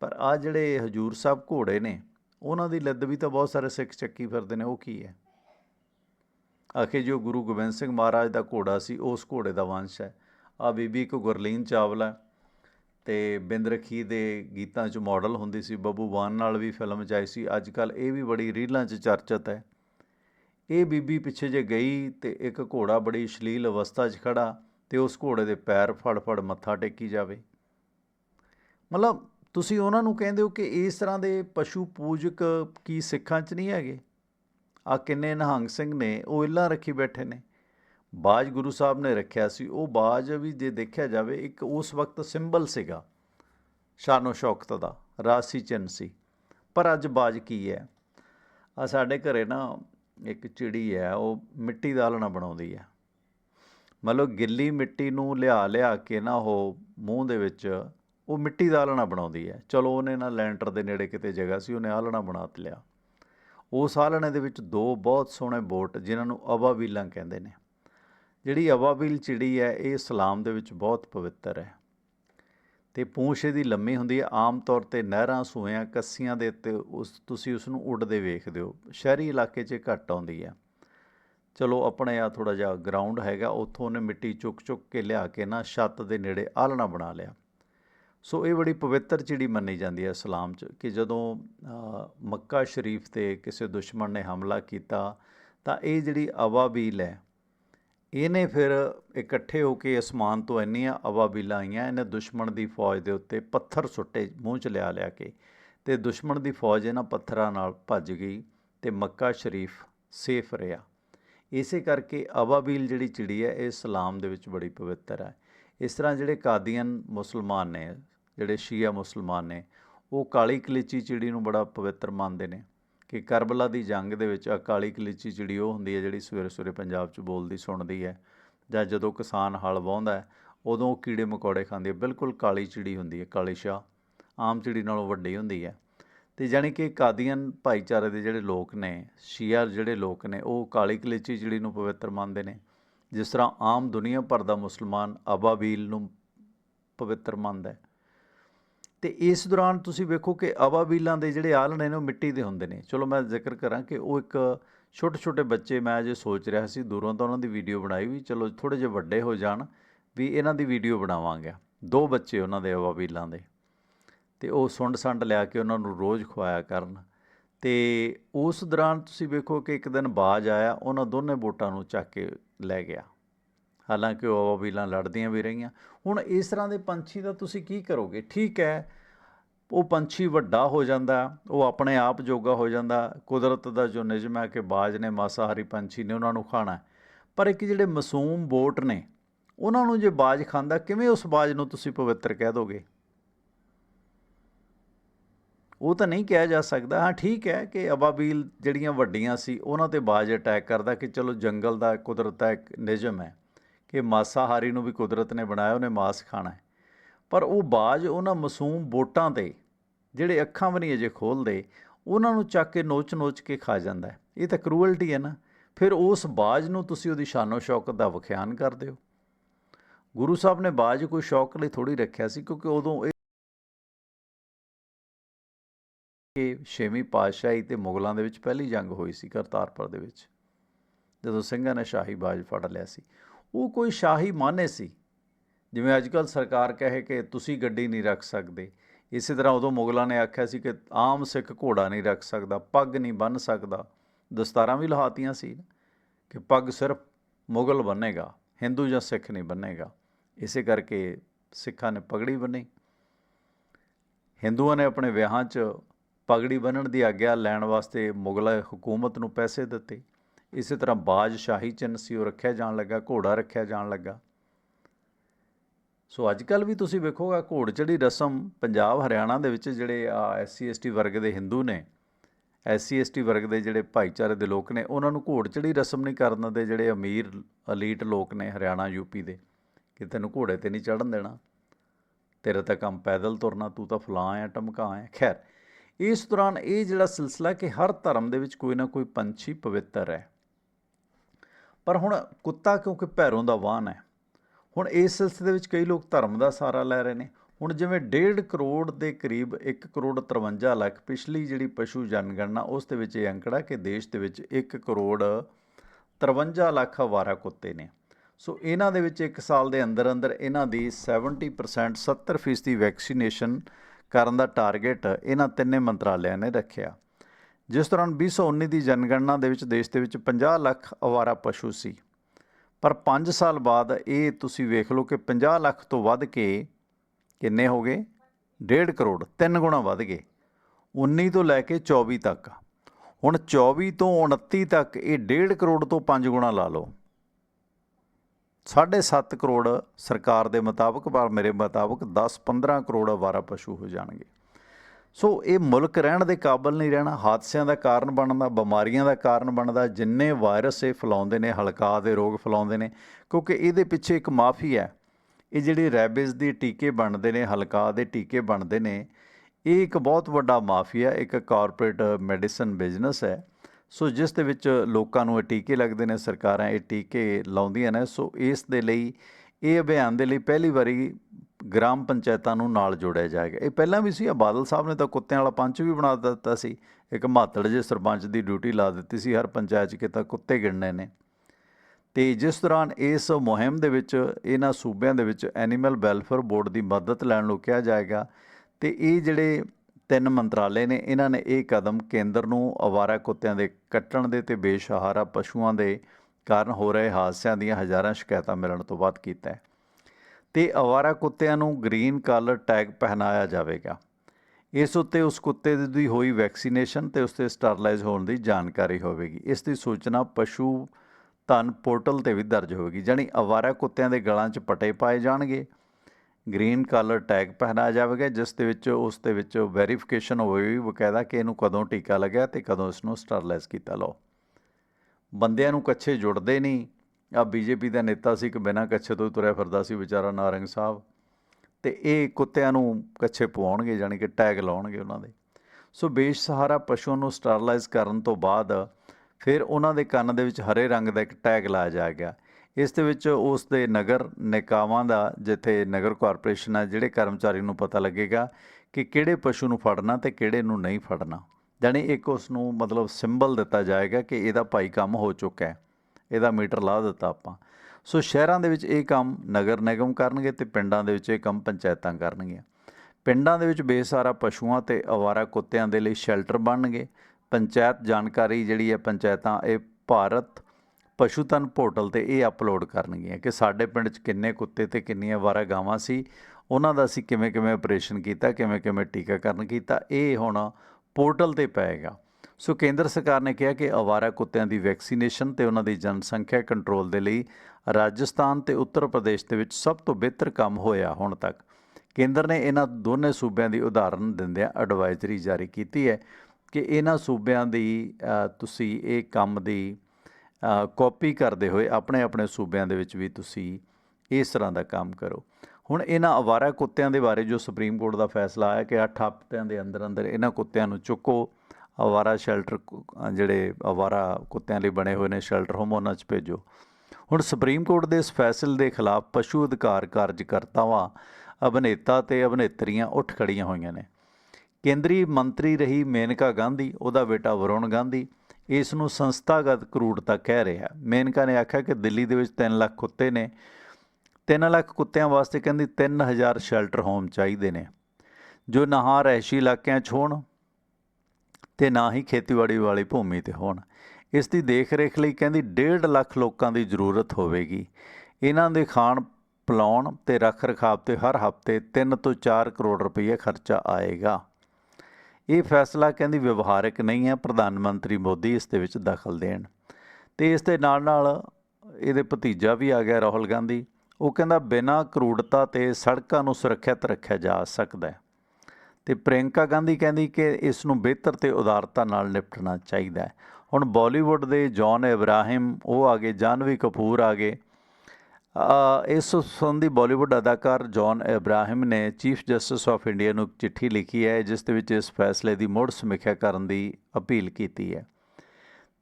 Speaker 1: ਪਰ ਆ ਜਿਹੜੇ ਹਜੂਰ ਸਾਹਿਬ ਘੋੜੇ ਨੇ, ਉਹਨਾਂ ਦੀ ਲੱਦ ਵੀ ਤਾਂ ਬਹੁਤ ਸਾਰੇ ਸਿੱਖ ਚੱਕੀ ਫਿਰਦੇ ਨੇ, ਉਹ ਕੀ ਹੈ? ਆਖੇ ਜੋ ਗੁਰੂ ਗੋਬਿੰਦ ਸਿੰਘ ਮਹਾਰਾਜ ਦਾ ਘੋੜਾ ਸੀ, ਉਸ ਘੋੜੇ ਦਾ ਵੰਸ਼ ਹੈ। ਆ ਬੀਬੀ ਇੱਕ ਗੁਰਲੀਨ ਚਾਵਲਾ ਤੇ ਬਿੰਦ ਰਖੀ ਦੇ ਗੀਤਾਂ 'ਚ ਮਾਡਲ ਹੁੰਦੀ ਸੀ, ਬੱਬੂ ਵਾਨ ਨਾਲ ਵੀ ਫਿਲਮ 'ਚ ਆਈ ਸੀ। ਅੱਜ ਕੱਲ ਇਹ ਵੀ ਬੜੀ ਰੀਲਾਂ 'ਚ ਚਰਚਿਤ ਹੈ। ਇਹ ਬੀਬੀ ਪਿੱਛੇ ਜੇ ਗਈ ਤੇ ਇੱਕ ਘੋੜਾ ਬੜੀ ਅਸ਼ਲੀਲ ਅਵਸਥਾ 'ਚ ਖੜਾ ਤੇ ਉਸ ਘੋੜੇ ਦੇ ਪੈਰ ਫੜ ਫੜ ਮੱਥਾ ਟੇਕੀ ਜਾਵੇ। ਮਤਲਬ ਤੁਸੀਂ ਉਹਨਾਂ ਨੂੰ ਕਹਿੰਦੇ ਹੋ ਕਿ ਇਸ ਤਰ੍ਹਾਂ ਦੇ ਪਸ਼ੂ ਪੂਜਕ ਕੀ ਸਿੱਖਾਂ 'ਚ ਨਹੀਂ ਹੈਗੇ? ਆ ਕਿੰਨੇ ਨਿਹੰਗ ਸਿੰਘ ਨੇ, ਉਹ ਇੱਲਾਂ ਰੱਖੀ ਬੈਠੇ ਨੇ। ਬਾਜ ਗੁਰੂ ਸਾਹਿਬ ਨੇ ਰੱਖਿਆ ਸੀ। ਉਹ ਬਾਜ ਵੀ ਜੇ ਦੇਖਿਆ ਜਾਵੇ, ਇੱਕ ਉਸ ਵਕਤ ਸਿੰਬਲ ਸੀਗਾ, ਸ਼ਾਨੋ ਸ਼ੌਕਤ ਦਾ, ਰਾਸੀ ਚਿੰਨ੍ਹ ਸੀ। ਪਰ ਅੱਜ ਬਾਜ ਕੀ ਹੈ? ਆ ਸਾਡੇ ਘਰੇ ਨਾ ਇੱਕ ਚਿੜੀ ਹੈ, ਉਹ ਮਿੱਟੀ ਦਾ ਆਲਣਾ ਬਣਾਉਂਦੀ ਹੈ। ਮਤਲਬ ਗਿੱਲੀ ਮਿੱਟੀ ਨੂੰ ਲਿਆ ਲਿਆ ਕੇ ਨਾ ਉਹ ਮੂੰਹ ਦੇ ਵਿੱਚ ਉਹ ਮਿੱਟੀ ਦਾ ਆਲਣਾ ਬਣਾਉਂਦੀ ਹੈ। ਚਲੋ ਉਹਨੇ ਨਾ ਲੈਂਟਰ ਦੇ ਨੇੜੇ ਕਿਤੇ ਜਗ੍ਹਾ ਸੀ, ਉਹਨੇ ਆਲਣਾ ਬਣਾ ਲਿਆ। ਉਸ ਆਲਣੇ ਦੇ ਵਿੱਚ ਦੋ ਬਹੁਤ ਸੋਹਣੇ ਬੋਟ ਜਿਨ੍ਹਾਂ ਨੂੰ ਅਬਾਬੀਲਾਂ ਕਹਿੰਦੇ ਨੇ। ਜਿਹੜੀ ਅਬਾਬੀਲ ਚਿੜੀ ਹੈ, ਇਹ ਇਸਲਾਮ ਦੇ ਵਿੱਚ ਬਹੁਤ ਪਵਿੱਤਰ ਹੈ। ਤੇ ਪੂੰਛ ਇਹਦੀ ਲੰਮੀ ਹੁੰਦੀ ਹੈ। ਆਮ ਤੌਰ ਤੇ ਨਹਿਰਾਂ ਸੂਇਆਂ ਕੱਸੀਆਂ ਦੇ ਉੱਤੇ ਉਸ, ਤੁਸੀਂ ਉਸ ਨੂੰ ਉੱਡਦੇ ਵੇਖਦੇ ਹੋ। ਸ਼ਹਿਰੀ ਇਲਾਕੇ 'ਚ ਘੱਟ ਆਉਂਦੀ ਹੈ। ਚਲੋ, ਆਪਣੇ ਆ ਥੋੜਾ ਜਿਹਾ ਗਰਾਊਂਡ ਹੈਗਾ, ਉੱਥੋਂ ਉਹਨੇ ਮਿੱਟੀ ਚੁੱਕ ਚੁੱਕ ਕੇ ਲਿਆ ਕੇ ਨਾ ਛੱਤ ਦੇ ਨੇੜੇ ਆਲਣਾ ਬਣਾ ਲਿਆ। ਸੋ ਇਹ ਬੜੀ ਪਵਿੱਤਰ ਚਿੜੀ ਮੰਨੀ ਜਾਂਦੀ ਹੈ ਇਸਲਾਮ 'ਚ ਕਿ ਜਦੋਂ ਮੱਕਾ ਸ਼ਰੀਫ ਤੇ ਕਿਸੇ ਦੁਸ਼ਮਣ ਨੇ ਹਮਲਾ ਕੀਤਾ ਤਾਂ ਇਹ ਜਿਹੜੀ ਅਵਾਬੀਲ ਹੈ ਇਹਨੇ ਫਿਰ ਇਕੱਠੇ ਹੋ ਕੇ ਅਸਮਾਨ ਤੋਂ ਇੰਨੀਆਂ ਅਵਾਬੀਲਾਂ ਆਈਆਂ, ਇਹਨੇ ਦੁਸ਼ਮਣ ਦੀ ਫੌਜ ਦੇ ਉੱਤੇ ਪੱਥਰ ਸੁੱਟੇ, ਮੂੰਹ 'ਚ ਲਿਆ ਲਿਆ ਕੇ ਤੇ ਦੁਸ਼ਮਣ ਦੀ ਫੌਜ ਇਹਨਾਂ ਪੱਥਰਾਂ ਨਾਲ ਭੱਜ ਗਈ ਤੇ ਮੱਕਾ ਸ਼ਰੀਫ ਸੇਫ ਰਿਹਾ। ਇਸੇ ਕਰਕੇ ਅਵਾਬੀਲ ਜਿਹੜੀ ਚਿੜੀ ਹੈ, ਇਹ ਇਸਲਾਮ ਦੇ ਵਿੱਚ ਬੜੀ ਪਵਿੱਤਰ ਹੈ। ਇਸ ਤਰ੍ਹਾਂ ਜਿਹੜੇ ਕਾਦੀਅਨ ਮੁਸਲਮਾਨ ਨੇ, ਜਿਹੜੇ ਸ਼ੀਆ ਮੁਸਲਮਾਨ ਨੇ, ਉਹ ਕਾਲੀ ਕਲੀਚੀ ਚਿੜੀ ਨੂੰ ਬੜਾ ਪਵਿੱਤਰ ਮੰਨਦੇ ਨੇ। ਕਿ ਕਰਬਲਾ ਦੀ ਜੰਗ ਦੇ ਵਿੱਚ ਅਕਾਲੀ ਕਲੀਚੀ ਚਿੜੀ ਉਹ ਹੁੰਦੀ ਹੈ, ਜਿਹੜੀ ਸਵੇਰੇ ਸਵੇਰੇ ਪੰਜਾਬ 'ਚ ਬੋਲਦੀ, ਸੁਣਦੀ ਹੈ ਜਾਂ ਜਦੋਂ ਕਿਸਾਨ ਹਲ ਵਾਹੁੰਦਾ ਉਦੋਂ ਕੀੜੇ ਮਕੌੜੇ ਖਾਂਦੀ ਹੈ। ਬਿਲਕੁਲ ਕਾਲੀ ਚਿੜੀ ਹੁੰਦੀ ਹੈ, ਕਾਲੀ ਸ਼ਾਹ, ਆਮ ਚਿੜੀ ਨਾਲੋਂ ਵੱਡੀ ਹੁੰਦੀ ਹੈ। ਤੇ ਜਾਣੀ ਕਿ ਕਾਦੀਅਨ ਭਾਈਚਾਰੇ ਦੇ ਜਿਹੜੇ ਲੋਕ ਨੇ, ਸ਼ੀਆ ਜਿਹੜੇ ਲੋਕ ਨੇ, ਉਹ ਕਾਲੀ ਕਲੀਚੀ ਚਿੜੀ ਨੂੰ ਪਵਿੱਤਰ ਮੰਨਦੇ ਨੇ। ਜਿਸ ਤਰ੍ਹਾਂ ਆਮ ਦੁਨੀਆ ਭਰ ਦਾ ਮੁਸਲਮਾਨ ਅਬਾਬੀਲ ਨੂੰ ਪਵਿੱਤਰ ਮੰਨਦਾ ਹੈ। ਤੇ ਇਸ ਦੌਰਾਨ ਤੁਸੀਂ ਵੇਖੋ ਕਿ ਅਬਾਬੀਲਾਂ ਦੇ ਜਿਹੜੇ ਆਲਣੇ ਨੇ ਉਹ ਮਿੱਟੀ ਦੇ ਹੁੰਦੇ ਨੇ। ਚਲੋ ਮੈਂ ਜ਼ਿਕਰ ਕਰਾਂ ਕਿ ਉਹ ਇੱਕ ਛੋਟੇ ਛੋਟੇ ਬੱਚੇ ਮੈਂ ਜੇ ਸੋਚ ਰਿਹਾ ਸੀ, ਦੂਰੋਂ ਤਾਂ ਉਹਨਾਂ ਦੀ ਵੀਡੀਓ ਬਣਾਈ ਵੀ, ਚਲੋ ਥੋੜੇ ਜਿਹੇ ਵੱਡੇ ਹੋ ਜਾਣ ਵੀ ਇਹਨਾਂ ਦੀ ਵੀਡੀਓ ਬਣਾਵਾਂਗੇ। ਦੋ ਬੱਚੇ ਉਹਨਾਂ ਦੇ ਅਬਾਬੀਲਾਂ ਦੇ। ਤੇ ਉਹ ਸੁੰਡ ਸੰਡ ਲਿਆ ਕੇ ਉਹਨਾਂ ਨੂੰ ਰੋਜ਼ ਖਵਾਇਆ ਕਰਨ। ਤੇ ਉਸ ਦੌਰਾਨ ਤੁਸੀਂ ਵੇਖੋ ਕਿ ਇੱਕ ਦਿਨ ਬਾਜ ਆਇਆ, ਉਹਨਾਂ ਦੋਨੇ ਬੋਟਾਂ ਨੂੰ ਚੱਕ ਕੇ ਲੈ ਗਿਆ। ਹਾਲਾਂਕਿ ਉਹ ਅਬਾਬੀਲਾਂ ਲੜਦੀਆਂ ਵੀ ਰਹੀਆਂ। ਹੁਣ ਇਸ ਤਰ੍ਹਾਂ ਦੇ ਪੰਛੀ ਦਾ ਤੁਸੀਂ ਕੀ ਕਰੋਗੇ? ਠੀਕ ਹੈ, ਉਹ ਪੰਛੀ ਵੱਡਾ ਹੋ ਜਾਂਦਾ, ਉਹ ਆਪਣੇ ਆਪ ਜੋਗਾ ਹੋ ਜਾਂਦਾ, ਕੁਦਰਤ ਦਾ ਜੋ ਨਿਯਮ ਹੈ ਕਿ ਬਾਜ ਨੇ ਮਾਸਾਹਾਰੀ ਪੰਛੀ ਨੇ ਉਹਨਾਂ ਨੂੰ ਖਾਣਾ ਪਰ ਇੱਕ ਜਿਹੜੇ ਮਾਸੂਮ ਬੋਟ ਨੇ, ਉਹਨਾਂ ਨੂੰ ਜੇ ਬਾਜ ਖਾਂਦਾ, ਕਿਵੇਂ ਉਸ ਬਾਜ ਨੂੰ ਤੁਸੀਂ ਪਵਿੱਤਰ ਕਹਿ ਦੋਗੇ? ਉਹ ਤਾਂ ਨਹੀਂ ਕਿਹਾ ਜਾ ਸਕਦਾ। ਹਾਂ, ਠੀਕ ਹੈ ਕਿ ਅਬਾਬੀਲ ਜਿਹੜੀਆਂ ਵੱਡੀਆਂ ਸੀ, ਉਹਨਾਂ ਤੇ ਬਾਜ ਅਟੈਕ ਕਰਦਾ ਕਿ ਚਲੋ ਜੰਗਲ ਦਾ ਕੁਦਰਤ ਦਾ ਇੱਕ ਨਿਯਮ ਹੈ। ਕਿ ਮਾਸਾਹਾਰੀ ਨੂੰ ਵੀ ਕੁਦਰਤ ਨੇ ਬਣਾਇਆ, ਉਹਨੇ ਮਾਸ ਖਾਣਾ ਹੈ। ਪਰ ਉਹ ਬਾਜ ਉਹਨਾਂ ਮਾਸੂਮ ਬੋਟਾਂ ਤੇ, ਜਿਹੜੇ ਅੱਖਾਂ ਵੀ ਨਹੀਂ ਅਜੇ ਖੋਲਦੇ, ਉਹਨਾਂ ਨੂੰ ਚੱਕ ਕੇ ਨੋਚ-ਨੋਚ ਕੇ ਖਾ ਜਾਂਦਾ ਹੈ। ਇਹ ਤਾਂ ਕਰੂਅਲਟੀ ਹੈ ਨਾ। ਫਿਰ ਉਸ ਬਾਜ ਨੂੰ ਤੁਸੀਂ ਉਹਦੀ ਸ਼ਾਨੋ ਸ਼ੌਕਤ ਦਾ ਵਿਖਿਆਨ ਕਰਦੇ ਹੋ। ਗੁਰੂ ਸਾਹਿਬ ਨੇ ਬਾਜ ਕੋਈ ਸ਼ੌਕ ਲਈ ਥੋੜੀ ਰੱਖਿਆ ਸੀ, ਕਿਉਂਕਿ ਉਦੋਂ ਇਹ ਛੇਵੀਂ ਪਾਤਸ਼ਾਹੀ ਤੇ ਮੁਗਲਾਂ ਦੇ ਵਿੱਚ ਪਹਿਲੀ ਜੰਗ ਹੋਈ ਸੀ ਕਰਤਾਰਪੁਰ ਦੇ ਵਿੱਚ, ਜਦੋਂ ਸਿੰਘਾਂ ਨੇ ਸ਼ਾਹੀ ਬਾਜ ਫੜ ਲਿਆ ਸੀ। ਉਹ ਕੋਈ ਸ਼ਾਹੀ ਮਾਨੇ ਸੀ। ਜਿਵੇਂ ਅੱਜ ਕੱਲ੍ਹ ਸਰਕਾਰ ਕਹੇ ਕਿ ਤੁਸੀਂ ਗੱਡੀ ਨਹੀਂ ਰੱਖ ਸਕਦੇ। ਇਸੇ ਤਰ੍ਹਾਂ ਉਦੋਂ ਮੁਗਲਾਂ ਨੇ ਆਖਿਆ ਸੀ ਕਿ ਆਮ ਸਿੱਖ ਘੋੜਾ ਨਹੀਂ ਰੱਖ ਸਕਦਾ, ਪੱਗ ਨਹੀਂ ਬੰਨ੍ਹ ਸਕਦਾ। ਦਸਤਾਰਾਂ ਵੀ ਲਹਾਤੀਆਂ ਸੀ ਕਿ ਪੱਗ ਸਿਰਫ ਮੁਗਲ ਬੰਨੇਗਾ, ਹਿੰਦੂ ਜਾਂ ਸਿੱਖ ਨਹੀਂ ਬੰਨੇਗਾ। ਇਸੇ ਕਰਕੇ ਸਿੱਖਾਂ ਨੇ ਪਗੜੀ ਬੰਨੀ। ਹਿੰਦੂਆਂ ਨੇ ਆਪਣੇ ਵਿਆਹਾਂ 'ਚ ਪਗੜੀ ਬੰਨਣ ਦੀ ਆਗਿਆ ਲੈਣ ਵਾਸਤੇ ਮੁਗਲ ਹਕੂਮਤ ਨੂੰ ਪੈਸੇ ਦਿੱਤੇ। ਇਸੇ ਤਰ੍ਹਾਂ ਬਾਜ ਸ਼ਾਹੀ ਚਿੰਨ੍ਹ ਸੀ, ਉਹ ਰੱਖਿਆ ਜਾਣ ਲੱਗਾ, ਘੋੜਾ ਰੱਖਿਆ ਜਾਣ ਲੱਗਾ। ਸੋ ਅੱਜ ਕੱਲ ਵੀ ਤੁਸੀਂ ਵੇਖੋਗਾ, ਘੋੜ ਚੜੀ ਰਸਮ ਪੰਜਾਬ, ਹਰਿਆਣਾ ਦੇ ਵਿੱਚ ਜਿਹੜੇ ਆ ਐਸਸੀ ਐਸਟੀ ਵਰਗ ਦੇ ਹਿੰਦੂ ਨੇ ਐਸਸੀ ਐਸਟੀ ਵਰਗ ਦੇ ਜਿਹੜੇ ਭਾਈਚਾਰੇ ਦੇ ਲੋਕ ਨੇ, ਉਹਨਾਂ ਨੂੰ ਘੋੜ ਚੜੀ ਰਸਮ ਨਹੀਂ ਕਰਨ ਦੇ ਜਿਹੜੇ ਅਮੀਰ, ਅਲੀਟ ਲੋਕ ਨੇ ਹਰਿਆਣਾ ਯੂਪੀ ਦੇ, ਕਿ ਤੈਨੂੰ ਘੋੜੇ ਤੇ ਨਹੀਂ ਚੜਨ ਦੇਣਾ। ਤੇਰਾ ਤਾਂ ਕੰਮ ਪੈਦਲ ਤੁਰਨਾ, ਤੂੰ ਤਾਂ ਫਲਾਂ ਆ ਟਮਕਾ ਆ ਖੈਰ, ਇਸ ਦੌਰਾਨ ਇਹ ਜਿਹੜਾ ਸਿਲਸਿਲਾ ਕਿ ਹਰ ਧਰਮ ਦੇ ਵਿੱਚ ਕੋਈ ਨਾ ਕੋਈ ਪੰਛੀ ਪਵਿੱਤਰ ਹੈ। ਪਰ ਹੁਣ ਕੁੱਤਾ ਕਿਉਂਕਿ ਭੈਰੋਂ ਦਾ ਵਾਹਨ ਹੈ, ਹੁਣ ਇਸ ਸਿਲਸਿਲੇ ਵਿੱਚ ਕਈ ਲੋਕ ਧਰਮ ਦਾ ਸਹਾਰਾ ਲੈ ਰਹੇ ਨੇ। ਹੁਣ ਜਿਵੇਂ 1.5 ਕਰੋੜ ਦੇ ਕਰੀਬ 1 ਕਰੋੜ 53 ਲੱਖ ਪਿਛਲੀ ਜਿਹੜੀ ਪਸ਼ੂ ਜਨਗਣਨਾ, ਉਸ ਦੇ ਵਿੱਚ ਇਹ ਅੰਕੜਾ ਕਿ ਦੇਸ਼ ਦੇ ਵਿੱਚ 1 ਕਰੋੜ 53 ਲੱਖ ਅਵਾਰਾ ਕੁੱਤੇ ਨੇ। ਸੋ ਇਹਨਾਂ ਦੇ ਵਿੱਚ ਇੱਕ ਸਾਲ ਦੇ ਅੰਦਰ ਅੰਦਰ ਇਹਨਾਂ ਦੀ 70% 70% ਵੈਕਸੀਨੇਸ਼ਨ ਕਰਨ ਦਾ ਟਾਰਗੇਟ ਇਹਨਾਂ ਤਿੰਨੇ ਮੰਤਰਾਲਿਆਂ ਨੇ ਰੱਖਿਆ। ਜਿਸ ਦੌਰਾਨ 2019 ਦੀ ਜਨਗਣਨਾ ਦੇ ਵਿੱਚ ਦੇਸ਼ ਦੇ ਵਿੱਚ 50 ਲੱਖ ਅਵਾਰਾ ਪਸ਼ੂ ਸੀ। ਪਰ 5 ਸਾਲ ਬਾਅਦ ਇਹ ਤੁਸੀਂ ਵੇਖ ਲਓ ਕਿ 50 ਲੱਖ ਤੋਂ ਵੱਧ ਕੇ ਕਿੰਨੇ ਹੋ ਗਏ? 1.5 ਕਰੋੜ, ਤਿੰਨ ਗੁਣਾ ਵੱਧ ਗਏ। 19 ਤੋਂ ਲੈ ਕੇ 24 ਤੱਕ। ਹੁਣ 24 ਤੋਂ 29 ਤੱਕ ਇਹ 1.5 ਕਰੋੜ ਤੋਂ 5 ਗੁਣਾ ਲਾ ਲਓ। 7.5 ਕਰੋੜ ਸਰਕਾਰ ਦੇ ਮੁਤਾਬਕ, ਪਰ ਮੇਰੇ ਮੁਤਾਬਕ 10-15 ਕਰੋੜ ਅਵਾਰਾ ਪਸ਼ੂ ਹੋ ਜਾਣਗੇ। ਸੋ ਇਹ ਮੁਲਕ ਰਹਿਣ ਦੇ ਕਾਬਲ ਨਹੀਂ ਰਹਿਣਾ, ਹਾਦਸਿਆਂ ਦਾ ਕਾਰਨ ਬਣਦਾ ਬਿਮਾਰੀਆਂ ਦਾ ਕਾਰਨ ਬਣਦਾ, ਜਿੰਨੇ ਵਾਇਰਸ ਇਹ ਫੈਲਾਉਂਦੇ ਨੇ, ਹਲਕਾ ਦੇ ਰੋਗ ਫੈਲਾਉਂਦੇ ਨੇ, ਕਿਉਂਕਿ ਇਹਦੇ ਪਿੱਛੇ ਇੱਕ ਮਾਫੀ ਹੈ। ਇਹ ਜਿਹੜੀ ਰੈਬਿਸ ਦੀ ਟੀਕੇ ਬਣਦੇ ਨੇ, ਹਲਕਾ ਦੇ ਟੀਕੇ ਬਣਦੇ ਨੇ, ਇਹ ਇੱਕ ਬਹੁਤ ਵੱਡਾ ਮਾਫੀਆ ਇੱਕ ਕਾਰਪੋਰੇਟ ਮੈਡੀਸਨ ਬਿਜ਼ਨਸ ਹੈ। ਸੋ ਜਿਸ ਦੇ ਵਿੱਚ ਲੋਕਾਂ ਨੂੰ ਇਹ ਟੀਕੇ ਲੱਗਦੇ ਨੇ, ਸਰਕਾਰਾਂ ਇਹ ਟੀਕੇ ਲਾਉਂਦੀਆਂ ਨੇ, ਸੋ ਇਸ ਦੇ ਲਈ, ਇਹ ਅਭਿਆਨ ਦੇ ਲਈ ਪਹਿਲੀ ਵਾਰੀ ਗ੍ਰਾਮ ਪੰਚਾਇਤਾਂ ਨੂੰ ਨਾਲ ਜੋੜਿਆ ਜਾਏਗਾ। ਇਹ ਪਹਿਲਾਂ ਵੀ ਸੀ, ਆ ਬਾਦਲ ਸਾਹਿਬ ਨੇ ਤਾਂ ਕੁੱਤਿਆਂ ਵਾਲਾ ਪੰਚ ਵੀ ਬਣਾ ਦਿੱਤਾ ਸੀ। ਇੱਕ ਮਾਤੜ ਜੇ ਸਰਪੰਚ ਦੀ ਡਿਊਟੀ ਲਾ ਦਿੱਤੀ ਸੀ, ਹਰ ਪੰਚਾਇਤ 'ਚ ਕਿ ਤਾਂ ਕੁੱਤੇ ਗਿਣਨੇ ਨੇ। ਤੇ ਜਿਸ ਦੌਰਾਨ ਇਸ ਮੁਹਿੰਮ ਦੇ ਵਿੱਚ, ਇਹਨਾਂ ਸੂਬਿਆਂ ਦੇ ਵਿੱਚ ਐਨੀਮਲ ਵੈਲਫੇਅਰ ਬੋਰਡ ਦੀ ਮਦਦ ਲੈਣ ਨੂੰ ਕਿਹਾ ਜਾਏਗਾ। ਤੇ ਇਹ ਜਿਹੜੇ ਤਿੰਨ ਮੰਤਰਾਲੇ ਨੇ, ਇਹਨਾਂ ਨੇ ਇਹ ਕਦਮ ਕੇਂਦਰ ਨੂੰ ਅਵਾਰਾ ਕੁੱਤਿਆਂ ਦੇ ਕੱਟਣ ਦੇ ਤੇ ਬੇਸ਼ਹਾਰਾ ਪਸ਼ੂਆਂ ਦੇ ਕਾਰਨ ਹੋ ਰਹੇ ਹਾਦਸਿਆਂ ਦੀਆਂ ਹਜ਼ਾਰਾਂ ਸ਼ਿਕਾਇਤਾਂ ਮਿਲਣ ਤੋਂ ਬਾਅਦ ਕੀਤਾ ਹੈ। ਤੇ ਅਵਾਰਾ ਕੁੱਤਿਆਂ ਨੂੰ ਗ੍ਰੀਨ ਕਾਲਰ ਟੈਗ ਪਹਿਨਾਇਆ ਜਾਵੇਗਾ। ਇਸ ਉੱਤੇ ਉਸ ਕੁੱਤੇ ਦੀ ਹੋਈ ਵੈਕਸੀਨੇਸ਼ਨ ਤੇ ਉਸ ਤੇ ਸਟਰਲਾਈਜ਼ ਹੋਣ ਦੀ ਜਾਣਕਾਰੀ ਹੋਵੇਗੀ। ਇਸ ਦੀ ਸੂਚਨਾ ਪਸ਼ੂ ਧਨ ਪੋਰਟਲ ਤੇ ਵੀ ਦਰਜ ਹੋਵੇਗੀ ਜਾਨੀ ਅਵਾਰਾ ਕੁੱਤਿਆਂ ਦੇ ਗਲਾਂ 'ਚ ਪਟੇ ਪਾਏ ਜਾਣਗੇ। ਗ੍ਰੀਨ ਕਾਲਰ ਟੈਗ ਪਹਿਨਾਇਆ ਜਾਵੇਗਾ, ਜਿਸ ਦੇ ਵਿੱਚ, ਉਸ ਦੇ ਵਿੱਚ ਵੈਰੀਫਿਕੇਸ਼ਨ ਹੋਵੇਗੀ ਬਕਾਇਦਾ ਕਿ ਇਹਨੂੰ ਕਦੋਂ ਟੀਕਾ ਲੱਗਿਆ ਤੇ ਕਦੋਂ ਇਸ ਨੂੰ ਸਟਰਲਾਈਜ਼ ਕੀਤਾ ਲਓ। ਬੰਦਿਆਂ ਨੂੰ ਕੱਛੇ ਜੁੜਦੇ ਨਹੀਂ ਆ ਬੀਜੇਪੀ ਦਾ ਨੇਤਾ ਸੀ ਕਿ ਬਿਨਾਂ ਕੱਛੇ ਤੋਂ ਤੁਰਿਆ ਫਿਰਦਾ ਸੀ ਵਿਚਾਰਾ ਨਾਰੰਗ ਸਾਹਿਬ। ਤੇ ਇਹ ਕੁੱਤਿਆਂ ਨੂੰ ਕੱਛੇ ਪਵਾਉਣਗੇ ਜਾਨੀ ਕਿ ਟੈਗ ਲਾਉਣਗੇ ਉਹਨਾਂ ਦੇ। ਸੋ ਬੇਸ਼ਹਾਰਾ ਪਸ਼ੂਆਂ ਨੂੰ ਸਟਰਲਾਈਜ਼ ਕਰਨ ਤੋਂ ਬਾਅਦ ਫਿਰ ਉਹਨਾਂ ਦੇ ਕੰਨ ਦੇ ਵਿੱਚ ਹਰੇ ਰੰਗ ਦਾ ਇੱਕ ਟੈਗ ਲਾਇਆ ਜਾਏਗਾ ਇਸ ਦੇ ਵਿੱਚ ਉਸ ਦੇ ਨਗਰ ਨਿਕਾਵਾਂ ਦਾ, ਜਿੱਥੇ ਨਗਰ ਕਾਰਪੋਰੇਸ਼ਨ ਹੈ ਜਿਹੜੇ ਕਰਮਚਾਰੀ ਨੂੰ ਪਤਾ ਲੱਗੇਗਾ ਕਿ ਕਿਹੜੇ ਪਸ਼ੂ ਨੂੰ ਫੜਨਾ ਤੇ ਕਿਹੜੇ ਨੂੰ ਨਹੀਂ ਫੜਨਾ। ਜਾਨੀ ਇੱਕ ਉਸ ਨੂੰ ਮਤਲਬ ਸਿੰਬਲ ਦਿੱਤਾ ਜਾਏਗਾ ਕਿ ਇਹਦਾ ਭਾਈ ਕੰਮ ਹੋ ਚੁੱਕਾ ਹੈ। ਇਹਦਾ ਮੀਟਰ ਲਾ ਦਿੱਤਾ ਆਪਾਂ। ਸੋ ਸ਼ਹਿਰਾਂ ਦੇ ਵਿੱਚ ਇਹ ਕੰਮ ਨਗਰ ਨਿਗਮ ਕਰਨਗੇ ਤੇ ਪਿੰਡਾਂ ਦੇ ਵਿੱਚ ਇਹ ਕੰਮ ਪੰਚਾਇਤਾਂ ਕਰਨਗੀਆਂ। ਪਿੰਡਾਂ ਦੇ ਵਿੱਚ ਬੇਸਾਰਾ ਪਸ਼ੂਆਂ ਤੇ ਅਵਾਰਾ ਕੁੱਤਿਆਂ ਦੇ ਲਈ ਸ਼ੈਲਟਰ ਬਣਨਗੇ। ਪੰਚਾਇਤ ਜਾਣਕਾਰੀ ਜਿਹੜੀ ਹੈ ਪੰਚਾਇਤਾਂ, ਇਹ ਭਾਰਤ ਪਸ਼ੂਧਨ ਪੋਰਟਲ ਤੇ ਇਹ ਅਪਲੋਡ ਕਰਨਗੀਆਂ ਕਿ ਸਾਡੇ ਪਿੰਡ 'ਚ ਕਿੰਨੇ ਕੁੱਤੇ ਤੇ ਕਿੰਨੀਆਂ ਵਾਰਾ ਗਾਵਾਂ ਸੀ, ਉਹਨਾਂ ਦਾ ਅਸੀਂ ਕਿਵੇਂ ਕਿਵੇਂ ਆਪਰੇਸ਼ਨ ਕੀਤਾ ਕਿਵੇਂ ਕਿਵੇਂ ਟੀਕਾਕਰਨ ਕੀਤਾ, ਇਹ ਹੁਣ ਪੋਰਟਲ ਤੇ ਪਏਗਾ। ਸੋ ਕੇਂਦਰ ਸਰਕਾਰ ਨੇ ਕਿਹਾ ਕਿ ਅਵਾਰਾ ਕੁੱਤਿਆਂ ਦੀ ਵੈਕਸੀਨੇਸ਼ਨ ਤੇ ਉਹਨਾਂ ਦੀ ਜਨਸੰਖਿਆ ਕੰਟਰੋਲ ਦੇ ਲਈ ਰਾਜਸਥਾਨ ਤੇ ਉੱਤਰ ਪ੍ਰਦੇਸ਼ ਦੇ ਵਿੱਚ ਸਭ ਤੋਂ ਬਿਹਤਰ ਕੰਮ ਹੋਇਆ ਹੁਣ ਤੱਕ। ਕੇਂਦਰ ਨੇ ਇਹਨਾਂ ਦੋਨੇ ਸੂਬਿਆਂ ਦੀ ਉਦਾਹਰਨ ਦਿੰਦਿਆਂ ਐਡਵਾਈਜ਼ਰੀ ਜਾਰੀ ਕੀਤੀ ਹੈ ਕਿ ਇਹਨਾਂ ਸੂਬਿਆਂ ਦੀ ਤੁਸੀਂ ਇਹ ਕੰਮ ਦੀ ਕਾਪੀ ਕਰਦੇ ਹੋਏ ਆਪਣੇ ਆਪਣੇ ਸੂਬਿਆਂ ਦੇ ਵਿੱਚ ਵੀ ਤੁਸੀਂ ਇਸ ਤਰ੍ਹਾਂ ਦਾ ਕੰਮ ਕਰੋ। ਹੁਣ ਇਹਨਾਂ ਅਵਾਰਾ ਕੁੱਤਿਆਂ ਦੇ ਬਾਰੇ ਜੋ ਸੁਪਰੀਮ ਕੋਰਟ ਦਾ ਫੈਸਲਾ ਆਇਆ ਕਿ 8 ਹਫ਼ਤਿਆਂ ਦੇ ਅੰਦਰ ਅੰਦਰ ਇਹਨਾਂ ਕੁੱਤਿਆਂ ਨੂੰ ਚੁੱਕੋ ਅਵਾਰਾ ਸ਼ੈਲਟਰ ਜਿਹੜੇ ਅਵਾਰਾ ਕੁੱਤਿਆਂ ਲਈ ਬਣੇ ਹੋਏ ਨੇ, ਸ਼ੈਲਟਰ ਹੋਮ ਉਹਨਾਂ 'ਚ ਭੇਜੋ। ਹੁਣ ਸੁਪਰੀਮ ਕੋਰਟ ਦੇ ਇਸ ਫੈਸਲੇ ਦੇ ਖਿਲਾਫ ਪਸ਼ੂ ਅਧਿਕਾਰ ਕਾਰਜਕਰਤਾਵਾਂ, ਅਭਿਨੇਤਾ ਤੇ ਅਭਿਨੇਤਰੀਆਂ ਉੱਠ ਖੜੀਆਂ ਹੋਈਆਂ ਨੇ। ਕੇਂਦਰੀ ਮੰਤਰੀ ਰਹੀ ਮੇਨਕਾ ਗਾਂਧੀ, ਉਹਦਾ ਬੇਟਾ ਵਰੁਣ ਗਾਂਧੀ, ਇਸ ਨੂੰ ਸੰਸਥਾਗਤ ਕਰੂਰਤਾ ਕਹਿ ਰਿਹਾ। ਮੇਨਕਾ ਨੇ ਆਖਿਆ ਕਿ ਦਿੱਲੀ ਦੇ ਵਿੱਚ 3 ਲੱਖ ਕੁੱਤੇ ਨੇ। 3 ਲੱਖ ਕੁੱਤਿਆਂ ਵਾਸਤੇ ਕਹਿੰਦੀ 3000 ਸ਼ੈਲਟਰ ਹੋਮ ਚਾਹੀਦੇ ਨੇ। ਜੋ ਨਹਾ ਹਾਂ ਰਹਿਸ਼ੀ ਇਲਾਕਿਆਂ 'ਚ ਹੋਣ ਤੇ ਨਾ ਹੀ ਖੇਤੀਬਾੜੀ ਵਾਲੀ ਭੂਮੀ ਤੇ ਹੋਣ। ਇਸ ਦੀ ਦੇਖ-ਰੇਖ ਲਈ ਕਹਿੰਦੀ 1.5 ਲੱਖ ਲੋਕਾਂ ਦੀ ਜ਼ਰੂਰਤ ਹੋਵੇਗੀ। ਇਹਨਾਂ ਦੇ ਖਾਣ, ਪਿਲਾਉਣ ਤੇ ਰੱਖ-ਰਖਾਵ ਤੇ ਹਰ ਹਫ਼ਤੇ 3 ਤੋਂ 4 ਕਰੋੜ ਰੁਪਏ ਖਰਚਾ ਆਏਗਾ। ਇਹ ਫੈਸਲਾ ਕਹਿੰਦੀ ਵਿਵਹਾਰਿਕ ਨਹੀਂ ਹੈ, ਪ੍ਰਧਾਨ ਮੰਤਰੀ ਮੋਦੀ ਇਸ ਦੇ ਵਿੱਚ ਦਖਲ ਦੇਣ। ਤੇ ਇਸ ਦੇ ਨਾਲ ਨਾਲ ਇਹਦੇ ਭਤੀਜਾ ਵੀ ਆ ਗਿਆ ਰਾਹੁਲ ਗਾਂਧੀ। ਉਹ ਕਹਿੰਦਾ ਬਿਨਾਂ ਕਰੂੜਤਾ ਤੇ ਸੜਕਾਂ ਨੂੰ ਸੁਰੱਖਿਅਤ ਰੱਖਿਆ ਜਾ ਸਕਦਾ ਹੈ। ਤੇ ਪ੍ਰਿਯੰਕਾ ਗਾਂਧੀ ਕਹਿੰਦੀ ਕਿ ਇਸ ਨੂੰ ਬਿਹਤਰ ਤੇ ਉਦਾਰਤਾ ਨਾਲ ਨਿਪਟਣਾ ਚਾਹੀਦਾ ਹੈ। ਹੁਣ ਬਾਲੀਵੁੱਡ ਦੇ ਜੌਨ ਇਬਰਾਹਿਮ ਉਹ ਆ ਗਏ ਜਾਨਵੀ ਕਪੂਰ ਆ ਗਏ। ਇਸ ਸੰਬੰਧੀ ਬਾਲੀਵੁੱਡ ਅਦਾਕਾਰ ਜੌਨ ਇਬਰਾਹਿਮ ਨੇ ਚੀਫ ਜਸਟਿਸ ਆਫ ਇੰਡੀਆ ਨੂੰ ਇੱਕ ਚਿੱਠੀ ਲਿਖੀ ਹੈ ਜਿਸ ਦੇ ਵਿੱਚ ਇਸ ਫੈਸਲੇ ਦੀ ਮੁੜ ਸਮੀਖਿਆ ਕਰਨ ਦੀ ਅਪੀਲ ਕੀਤੀ ਹੈ।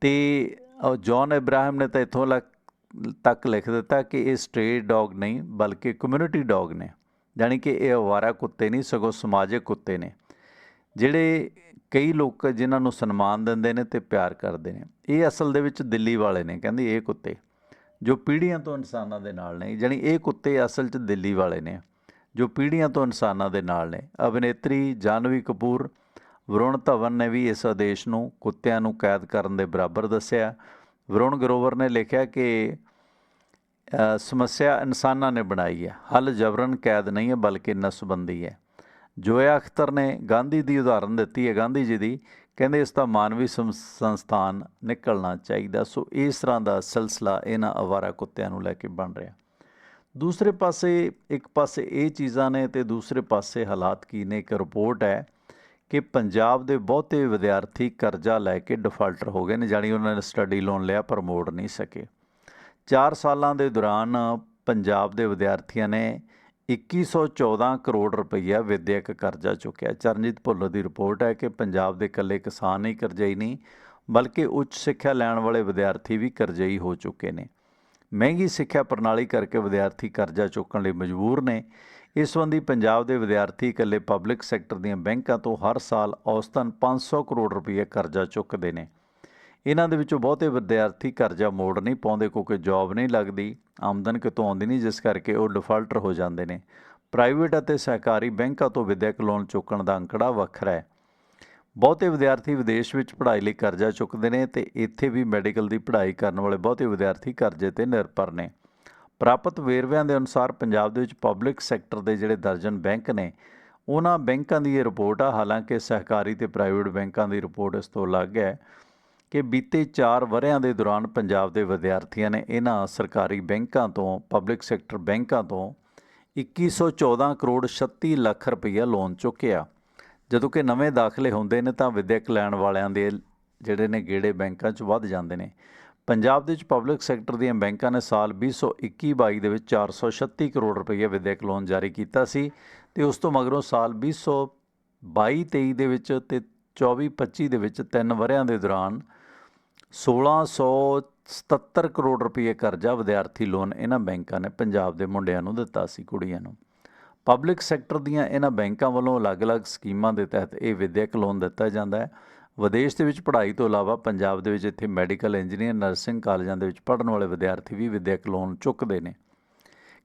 Speaker 1: ਤੇ ਅ, ਜੌਨ ਇਬਰਾਹਿਮ ਨੇ ਤਾਂ ਇੱਥੋਂ ਲੱਕ- ਤੱਕ ਲਿਖ ਦਿੱਤਾ ਕਿ ਇਹ ਸਟ੍ਰੇ ਡੌਗ ਨਹੀਂ ਬਲਕਿ ਕਮਿਊਨਿਟੀ ਡੌਗ ਨੇ। ਜਾਣੀ ਕਿ ਇਹ ਅਵਾਰਾ ਕੁੱਤੇ ਨਹੀਂ, ਸਗੋਂ ਸਮਾਜਿਕ ਕੁੱਤੇ ਨੇ, ਜਿਹੜੇ ਕਈ ਲੋਕ ਜਿਨ੍ਹਾਂ ਨੂੰ ਸਨਮਾਨ ਦਿੰਦੇ ਨੇ ਤੇ ਪਿਆਰ ਕਰਦੇ ਨੇ। ਇਹ ਅਸਲ ਦੇ ਵਿੱਚ ਦਿੱਲੀ ਵਾਲੇ ਨੇ, ਕਹਿੰਦੇ ਇਹ ਕੁੱਤੇ, ਜੋ ਪੀੜ੍ਹੀਆਂ ਤੋਂ ਇਨਸਾਨਾਂ ਦੇ ਨਾਲ ਨੇ, ਜਾਣੀ ਇਹ ਕੁੱਤੇ ਅਸਲ 'ਚ ਦਿੱਲੀ ਵਾਲੇ ਨੇ, ਜੋ ਪੀੜ੍ਹੀਆਂ ਤੋਂ ਇਨਸਾਨਾਂ ਦੇ ਨਾਲ ਨੇ। ਅਭਿਨੇਤਰੀ ਜਾਨਵੀ ਕਪੂਰ, ਵਰੁਣ ਧਵਨ ਨੇ ਵੀ ਇਸ ਆਦੇਸ਼ ਨੂੰ ਕੁੱਤਿਆਂ ਨੂੰ ਕੈਦ ਕਰਨ ਦੇ ਬਰਾਬਰ ਦੱਸਿਆ। ਵਰੁਣ ਗਰੋਵਰ ਨੇ ਲਿਖਿਆ ਕਿ ਸਮੱਸਿਆ ਇਨਸਾਨਾਂ ਨੇ ਬਣਾਈ ਹੈ। ਹੱਲ ਜਬਰਨ ਕੈਦ ਨਹੀਂ ਹੈ, ਬਲਕਿ ਨਸਬੰਦੀ ਹੈ। ਜੋਇਆ ਅਖਤਰ ਨੇ ਗਾਂਧੀ ਦੀ ਉਦਾਹਰਨ ਦਿੱਤੀ ਹੈ। ਗਾਂਧੀ ਜੀ ਦੀ ਕਹਿੰਦੇ ਇਸ ਦਾ ਮਾਨਵੀ ਸੰ- ਸੰਸਥਾਨ ਨਿਕਲਣਾ ਚਾਹੀਦਾ। ਸੋ ਇਸ ਤਰ੍ਹਾਂ ਦਾ ਸਿਲਸਿਲਾ ਇਹਨਾਂ ਅਵਾਰਾ ਕੁੱਤਿਆਂ ਨੂੰ ਲੈ ਕੇ ਬਣ ਰਿਹਾ। ਦੂਸਰੇ ਪਾਸੇ, ਇੱਕ ਪਾਸੇ ਇਹ ਚੀਜ਼ਾਂ ਨੇ ਤੇ ਦੂਸਰੇ ਪਾਸੇ ਹਾਲਾਤ ਕੀ ਨੇ? ਇੱਕ ਰਿਪੋਰਟ ਹੈ ਕਿ ਪੰਜਾਬ ਦੇ ਬਹੁਤੇ ਵਿਦਿਆਰਥੀ ਕਰਜ਼ਾ ਲੈ ਕੇ ਡਿਫਾਲਟਰ ਹੋ ਗਏ ਨੇ। ਜਾਣੀ ਉਹਨਾਂ ਨੇ ਸਟੱਡੀ ਲੋਨ ਲਿਆ, ਪਰ ਮੋੜ ਨਹੀਂ ਸਕੇ। 4 ਸਾਲਾਂ ਦੇ ਦੌਰਾਨ ਪੰਜਾਬ ਦੇ ਵਿਦਿਆਰਥੀਆਂ ਨੇ 2114 ਕਰੋੜ ਰੁਪਈਆ ਵਿਦਿਅਕ ਕਰਜ਼ਾ ਚੁੱਕਿਆ। ਚਰਨਜੀਤ ਭੁੱਲਰ ਦੀ ਰਿਪੋਰਟ ਹੈ ਕਿ ਪੰਜਾਬ ਦੇ ਇਕੱਲੇ ਕਿਸਾਨ ਹੀ ਕਰਜ਼ਈ ਨਹੀਂ, ਬਲਕਿ ਉੱਚ ਸਿੱਖਿਆ ਲੈਣ ਵਾਲੇ ਵਿਦਿਆਰਥੀ ਵੀ ਕਰਜ਼ਈ ਹੋ ਚੁੱਕੇ ਨੇ। ਮਹਿੰਗੀ ਸਿੱਖਿਆ ਪ੍ਰਣਾਲੀ ਕਰਕੇ ਵਿਦਿਆਰਥੀ ਕਰਜ਼ਾ ਚੁੱਕਣ ਲਈ ਮਜਬੂਰ ਨੇ। ਇਸ ਸੰਬੰਧੀ ਪੰਜਾਬ ਦੇ ਵਿਦਿਆਰਥੀ ਇਕੱਲੇ ਪਬਲਿਕ ਸੈਕਟਰ ਦੀਆਂ ਬੈਂਕਾਂ ਤੋਂ ਹਰ ਸਾਲ ਔਸਤਨ 500 ਕਰੋੜ ਰੁਪਏ ਕਰਜ਼ਾ ਚੁੱਕਦੇ ਨੇ। ਇਹਨਾਂ ਦੇ ਵਿੱਚੋਂ ਬਹੁਤੇ ਵਿਦਿਆਰਥੀ ਕਰਜ਼ਾ ਮੋੜ ਨਹੀਂ ਪਾਉਂਦੇ ਕਿਉਂਕਿ ਜੌਬ ਨਹੀਂ ਲੱਗਦੀ, ਆਮਦਨ ਕਿਤੋਂ ਆਉਂਦੀ ਨਹੀਂ, ਜਿਸ ਕਰਕੇ ਉਹ ਡਿਫਾਲਟਰ ਹੋ ਜਾਂਦੇ ਨੇ। ਪ੍ਰਾਈਵੇਟ ਅਤੇ ਸਹਿਕਾਰੀ ਬੈਂਕਾਂ ਤੋਂ ਵਿਦਿਅਕ ਲੋਨ ਚੁੱਕਣ ਦਾ ਅੰਕੜਾ ਵੱਖਰਾ ਹੈ। ਬਹੁਤੇ ਵਿਦਿਆਰਥੀ ਵਿਦੇਸ਼ ਵਿੱਚ ਪੜ੍ਹਾਈ ਲਈ ਕਰਜ਼ਾ ਚੁੱਕਦੇ ਨੇ ਤੇ ਇੱਥੇ ਵੀ ਮੈਡੀਕਲ ਦੀ ਪੜ੍ਹਾਈ ਕਰਨ ਵਾਲੇ ਬਹੁਤੇ ਵਿਦਿਆਰਥੀ ਕਰਜ਼ੇ ਤੇ ਨਿਰਭਰ ਨੇ। ਪ੍ਰਾਪਤ ਵੇਰਵਿਆਂ ਦੇ ਅਨੁਸਾਰ ਪੰਜਾਬ ਦੇ ਵਿੱਚ ਪਬਲਿਕ ਸੈਕਟਰ ਦੇ ਜਿਹੜੇ ਦਰਜਨ ਬੈਂਕ ਨੇ, ਉਹਨਾਂ ਬੈਂਕਾਂ ਦੀ ਇਹ ਰਿਪੋਰਟ ਆ। ਹਾਲਾਂਕਿ ਸਹਿਕਾਰੀ ਤੇ ਪ੍ਰਾਈਵੇਟ ਬੈਂਕਾਂ ਦੀ ਰਿਪੋਰਟ ਇਸ ਤੋਂ ਅਲੱਗ ਹੈ। ਕਿ ਬੀਤੇ 4 ਵਰ੍ਹਿਆਂ ਦੇ ਦੌਰਾਨ ਪੰਜਾਬ ਦੇ ਵਿਦਿਆਰਥੀਆਂ ਨੇ ਇਹਨਾਂ ਸਰਕਾਰੀ ਬੈਂਕਾਂ ਤੋਂ ਪਬਲਿਕ ਸੈਕਟਰ ਬੈਂਕਾਂ ਤੋਂ 2114 ਕਰੋੜ 36 ਲੱਖ ਰੁਪਈਆ ਲੋਨ ਚੁੱਕਿਆ। ਜਦੋਂ ਕਿ ਨਵੇਂ ਦਾਖਲੇ ਹੁੰਦੇ ਨੇ ਤਾਂ ਵਿਦਿਅਕ ਲੈਣ ਵਾਲਿਆਂ ਦੇ ਜਿਹੜੇ ਨੇ ਗੇੜੇ ਬੈਂਕਾਂ 'ਚ ਵੱਧ ਜਾਂਦੇ ਨੇ। ਪੰਜਾਬ ਦੇ ਵਿੱਚ ਪਬਲਿਕ ਸੈਕਟਰ ਦੀਆਂ ਬੈਂਕਾਂ ਨੇ ਸਾਲ 2021-22 ਦੇ ਵਿੱਚ 436 ਕਰੋੜ ਰੁਪਏ ਵਿਦਿਅਕ ਲੋਨ ਜਾਰੀ ਕੀਤਾ ਸੀ ਤੇ ਉਸ ਤੋਂ ਮਗਰੋਂ ਸਾਲ 2022-23 ਦੇ ਵਿੱਚ ਤੇ 24-25 ਦੇ ਵਿੱਚ ਤਿੰਨ ਵਰ੍ਹਿਆਂ ਦੇ ਦੌਰਾਨ 1677 ਕਰੋੜ ਰੁਪਏ ਕਰਜ਼ਾ ਵਿਦਿਆਰਥੀ ਲੋਨ ਇਹਨਾਂ ਬੈਂਕਾਂ ਨੇ ਪੰਜਾਬ ਦੇ ਮੁੰਡਿਆਂ ਨੂੰ ਦਿੱਤਾ ਸੀ, ਕੁੜੀਆਂ ਨੂੰ। ਪਬਲਿਕ ਸੈਕਟਰ ਦੀਆਂ ਇਹਨਾਂ ਬੈਂਕਾਂ ਵੱਲੋਂ ਅਲੱਗ-ਅਲੱਗ ਸਕੀਮਾਂ ਦੇ ਤਹਿਤ ਇਹ ਵਿਦਿਅਕ ਲੋਨ ਦਿੱਤਾ ਜਾਂਦਾ ਹੈ। ਵਿਦੇਸ਼ ਦੇ ਵਿੱਚ ਪੜ੍ਹਾਈ ਤੋਂ ਇਲਾਵਾ ਪੰਜਾਬ ਦੇ ਵਿੱਚ ਇੱਥੇ ਮੈਡੀਕਲ ਇੰਜੀਨੀਅਰ ਨਰਸਿੰਗ ਕਾਲਜਾਂ ਦੇ ਵਿੱਚ ਪੜ੍ਹਨ ਵਾਲੇ ਵਿਦਿਆਰਥੀ ਵੀ ਵਿਦਿਅਕ ਲੋਨ ਚੁੱਕਦੇ ਨੇ।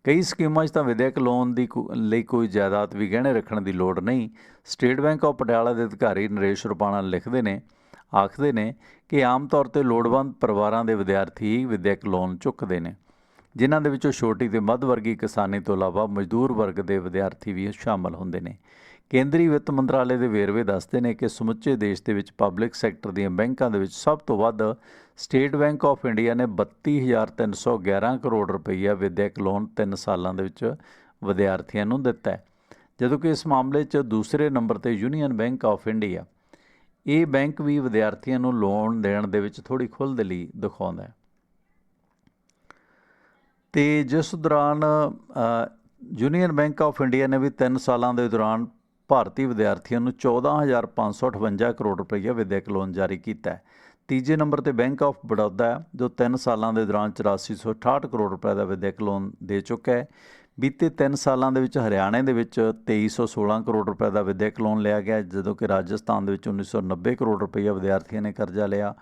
Speaker 1: ਕਈ ਸਕੀਮਾਂ 'ਚ ਤਾਂ ਵਿਦਿਅਕ ਲੋਨ ਦੀ ਕੋ- ਲਈ ਕੋਈ ਜਾਇਦਾਦ ਵੀ ਗਹਿਣੇ ਰੱਖਣ ਦੀ ਲੋੜ ਨਹੀਂ। ਸਟੇਟ ਬੈਂਕ ਆਫ ਪਟਿਆਲਾ ਦੇ ਅਧਿਕਾਰੀ ਨਰੇਸ਼ ਰੁਪਾਣਾ ਲਿਖਦੇ ਨੇ ਆਖਦੇ ਨੇ ਕਿ ਆਮ ਤੌਰ ਤੇ ਲੋੜਵੰਦ ਪਰਿਵਾਰਾਂ ਦੇ ਵਿਦਿਆਰਥੀ ਹੀ ਵਿਦਿਅਕ ਲੋਨ ਚੁੱਕਦੇ ਨੇ, ਜਿਨ੍ਹਾਂ ਦੇ ਵਿੱਚੋਂ ਛੋਟੀ ਤੇ ਮੱਧ ਵਰਗੀ ਕਿਸਾਨੀ ਤੋਂ ਇਲਾਵਾ ਮਜ਼ਦੂਰ ਵਰਗ ਦੇ ਵਿਦਿਆਰਥੀ ਵੀ ਸ਼ਾਮਲ ਹੁੰਦੇ ਨੇ। ਕੇਂਦਰੀ ਵਿੱਤ ਮੰਤਰਾਲੇ ਦੇ ਵੇਰਵੇ ਦੱਸਦੇ ਨੇ ਕਿ ਸਮੁੱਚੇ ਦੇਸ਼ ਦੇ ਵਿੱਚ ਪਬਲਿਕ ਸੈਕਟਰ ਦੀਆਂ ਬੈਂਕਾਂ ਦੇ ਵਿੱਚ ਸਭ ਤੋਂ ਵੱਧ ਸਟੇਟ ਬੈਂਕ ਆਫ ਇੰਡੀਆ ਨੇ 32311 ਕਰੋੜ ਰੁਪਈਆ ਵਿਦਿਅਕ ਲੋਨ 3 ਸਾਲਾਂ ਦੇ ਵਿੱਚ ਵਿਦਿਆਰਥੀਆਂ ਨੂੰ ਦਿੱਤਾ ਹੈ। ਜਦੋਂ ਕਿ ਇਸ ਮਾਮਲੇ 'ਚ ਦੂਸਰੇ ਨੰਬਰ ਤੇ ਯੂਨੀਅਨ ਬੈਂਕ ਆਫ ਇੰਡੀਆ ਇਹ ਬੈਂਕ ਵੀ ਵਿਦਿਆਰਥੀਆਂ ਨੂੰ ਲੋਨ ਦੇਣ ਦੇ ਵਿੱਚ ਥੋੜੀ ਖੁੱਲ੍ਹਦਿਲੀ ਦਿਖਾਉਂਦਾ ਹੈ। ਤੇ ਜਿਸ ਦੌਰਾਨ ਯੂਨੀਅਨ ਬੈਂਕ ਆਫ ਇੰਡੀਆ ਨੇ ਵੀ 3 ਸਾਲਾਂ ਦੇ ਦੌਰਾਨ ਭਾਰਤੀ ਵਿਦਿਆਰਥੀਆਂ ਨੂੰ 14558 ਕਰੋੜ ਰੁਪਏ ਵਿਦਿਅਕ ਲੋਨ ਜਾਰੀ ਕੀਤਾ ਹੈ। ਤੀਜੇ ਨੰਬਰ ਤੇ ਬੈਂਕ ਆਫ ਬੜੌਦਾ ਹੈ, ਜੋ 3 ਸਾਲਾਂ ਦੇ ਦੌਰਾਨ 8468 ਕਰੋੜ ਰੁਪਏ ਦਾ ਵਿਦਿਅਕ ਲੋਨ ਦੇ ਚੁੱਕਾ ਹੈ। ਬੀਤੇ 3 ਸਾਲਾਂ ਦੇ ਵਿੱਚ ਹਰਿਆਣੇ ਦੇ ਵਿੱਚ 2316 ਕਰੋੜ ਰੁਪਏ ਦਾ ਵਿਦਿਅਕ ਲੋਨ ਲਿਆ ਗਿਆ, ਜਦੋਂ ਕਿ ਰਾਜਸਥਾਨ ਦੇ ਵਿੱਚ 1990 ਕਰੋੜ ਰੁਪਏ ਵਿਦਿਆਰਥੀਆਂ ਨੇ ਕਰਜ਼ਾ ਲਿਆ।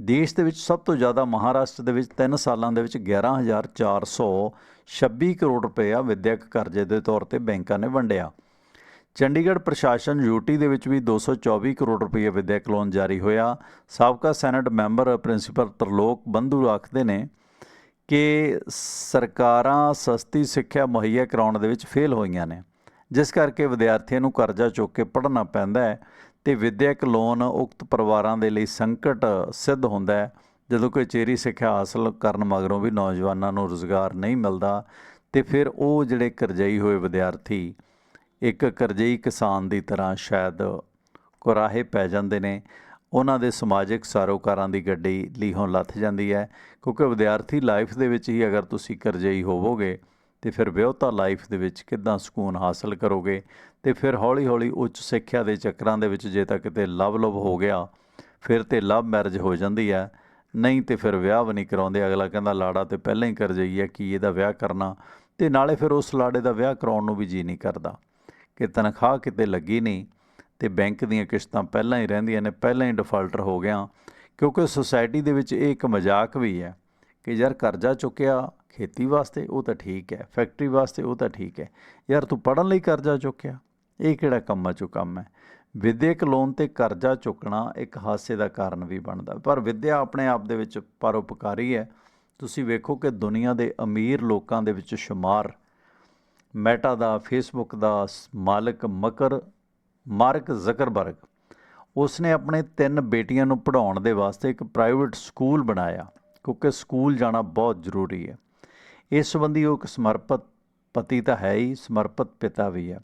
Speaker 1: ਦੇਸ਼ ਦੇ ਵਿੱਚ ਸਭ ਤੋਂ ਜ਼ਿਆਦਾ ਮਹਾਰਾਸ਼ਟਰ ਦੇ ਵਿੱਚ 3 ਸਾਲਾਂ ਦੇ ਵਿੱਚ 11426 ਕਰੋੜ ਰੁਪਏ ਵਿਦਿਅਕ ਕਰਜ਼ੇ ਦੇ ਤੌਰ ਤੇ ਬੈਂਕਾਂ ਨੇ ਵੰਡਿਆ। ਚੰਡੀਗੜ੍ਹ ਪ੍ਰਸ਼ਾਸਨ ਯੂਟੀ ਦੇ ਵਿੱਚ ਵੀ 224 ਕਰੋੜ ਰੁਪਏ ਵਿਦਿਅਕ ਲੋਨ ਜਾਰੀ ਹੋਇਆ। ਸਾਬਕਾ senate member principal Tarlok Bandhu ਆਖਦੇ ਨੇ। ਕਿ ਸਰਕਾਰਾਂ ਸਸਤੀ ਸਿੱਖਿਆ ਮੁਹੱਈਆ ਕਰਾਉਣ ਦੇ ਵਿੱਚ ਫੇਲ ਹੋਈਆਂ ਨੇ। ਜਿਸ ਕਰਕੇ ਵਿਦਿਆਰਥੀਆਂ ਨੂੰ ਕਰਜ਼ਾ ਚੁੱਕ ਕੇ ਪੜ੍ਹਨਾ ਪੈਂਦਾ ਹੈ ਤੇ ਵਿਦਿਅਕ ਲੋਨ ਉਕਤ ਪਰਿਵਾਰਾਂ ਦੇ ਲਈ ਸੰਕਟ ਸਿੱਧ ਹੁੰਦਾ ਹੈ। ਜਦੋਂ ਕੋਈ ਚੇਰੀ ਸਿੱਖਿਆ ਹਾਸਲ ਕਰਨ ਮਗਰੋਂ ਵੀ ਨੌਜਵਾਨਾਂ ਨੂੰ ਰੁਜ਼ਗਾਰ ਨਹੀਂ ਮਿਲਦਾ ਤੇ ਫਿਰ ਉਹ ਜਿਹੜੇ ਕਰਜ਼ਈ ਹੋਏ ਵਿਦਿਆਰਥੀ ਇੱਕ ਕਰਜ਼ਈ ਕਿਸਾਨ ਦੀ ਤਰ੍ਹਾਂ ਸ਼ਾਇਦ ਕੁਰਾਹੇ ਪੈ ਜਾਂਦੇ ਨੇ। ਉਹਨਾਂ ਦੇ ਸਮਾਜਿਕ ਸਰੋਕਾਰਾਂ ਦੀ ਗੱਡੀ ਲੀਹੋਂ ਲੱਥ ਜਾਂਦੀ ਹੈ। ਕਿਉਂਕਿ ਵਿਦਿਆਰਥੀ ਲਾਈਫ ਦੇ ਵਿੱਚ ਹੀ ਅਗਰ ਤੁਸੀਂ ਕਰਜ਼ਈ ਹੋਵੋਗੇ, ਤੇ ਫਿਰ ਵਿਆਹਤਾ ਲਾਈਫ ਦੇ ਵਿੱਚ ਕਿੱਦਾਂ ਸਕੂਨ ਹਾਸਲ ਕਰੋਗੇ? ਤੇ ਫਿਰ ਹੌਲੀ-ਹੌਲੀ ਉੱਚ ਸਿੱਖਿਆ ਦੇ ਚੱਕਰਾਂ ਦੇ ਵਿੱਚ ਜੇ ਤਾਂ ਕਿਤੇ ਲਵ ਲਵ ਹੋ ਗਿਆ, ਫਿਰ ਤੇ ਲਵ ਮੈਰਿਜ ਹੋ ਜਾਂਦੀ ਹੈ। ਨਹੀਂ ਤੇ ਫਿਰ ਵਿਆਹ ਵੀ ਨਹੀਂ ਕਰਾਉਂਦੇ। ਅਗਲਾ ਕਹਿੰਦਾ, ਲਾੜਾ ਤੇ ਪਹਿਲਾਂ ਹੀ ਕਰਜ਼ਈ ਹੈ, ਕਿ ਇਹਦਾ ਵਿਆਹ ਕਰਨਾ? ਤੇ ਨਾਲੇ ਫਿਰ ਉਸ ਲਾੜੇ ਦਾ ਵਿਆਹ ਕਰਾਉਣ ਨੂੰ ਵੀ ਜੀ ਨਹੀਂ ਕਰਦਾ। ਕਿ ਤਨਖਾਹ ਕਿਤੇ ਲੱਗੀ ਨਹੀਂ ਤੇ ਬੈਂਕ ਦੀਆਂ ਕਿਸ਼ਤਾਂ ਪਹਿਲਾਂ ਹੀ ਰਹਿੰਦੀਆਂ ਨੇ, ਪਹਿਲਾਂ ਹੀ ਡਿਫਾਲਟਰ ਹੋ ਗਿਆ। ਕਿਉਂਕਿ ਸੋਸਾਇਟੀ ਦੇ ਵਿੱਚ ਇਹ ਇੱਕ ਮਜ਼ਾਕ ਵੀ ਹੈ ਕਿ ਯਾਰ ਕਰਜ਼ਾ ਚੁੱਕਿਆ ਖੇਤੀ ਵਾਸਤੇ, ਉਹ ਤਾਂ ਠੀਕ ਹੈ ਫੈਕਟਰੀ ਵਾਸਤੇ ਉਹ ਤਾਂ ਠੀਕ ਹੈ। ਯਾਰ ਤੂੰ ਪੜਨ ਲਈ ਕਰਜ਼ਾ ਚੁੱਕਿਆ, ਇਹ ਕਿਹੜਾ ਕੰਮਾਂ ਚੋਂ ਕੰਮ ਹੈ? ਵਿਦਿਅਕ ਲੋਨ ਤੇ ਕਰਜ਼ਾ ਚੁੱਕਣਾ ਇੱਕ ਹਾਸੇ ਦਾ ਕਾਰਨ ਵੀ ਬਣਦਾ। ਪਰ ਵਿਦਿਆ ਆਪਣੇ ਆਪ ਦੇ ਵਿੱਚ ਪਰਉਪਕਾਰੀ ਹੈ। ਤੁਸੀਂ ਵੇਖੋ ਕਿ ਦੁਨੀਆ ਦੇ ਅਮੀਰ ਲੋਕਾਂ ਦੇ ਵਿੱਚ ਸ਼ੁਮਾਰ ਮੈਟਾ ਦਾ ਫੇਸਬੁੱਕ ਦਾ ਸ- ਮਾਲਕ ਮਕਰ ਮਾਰਕ ਜ਼ਕਰਬਰਗ। ਉਸਨੇ ਆਪਣੇ ਤਿੰਨ ਬੇਟੀਆਂ ਨੂੰ ਪੜ੍ਹਾਉਣ ਦੇ ਵਾਸਤੇ ਇੱਕ ਪ੍ਰਾਈਵੇਟ ਸਕੂਲ ਬਣਾਇਆ, ਕਿਉਂਕਿ ਸਕੂਲ ਜਾਣਾ ਬਹੁਤ ਜ਼ਰੂਰੀ ਹੈ। ਇਸ ਸੰਬੰਧੀ ਉਹ ਇੱਕ ਸਮਰਪਿਤ ਪਤੀ ਤਾਂ ਹੈ ਹੀ, ਸਮਰਪਿਤ ਪਿਤਾ ਵੀ ਹੈ।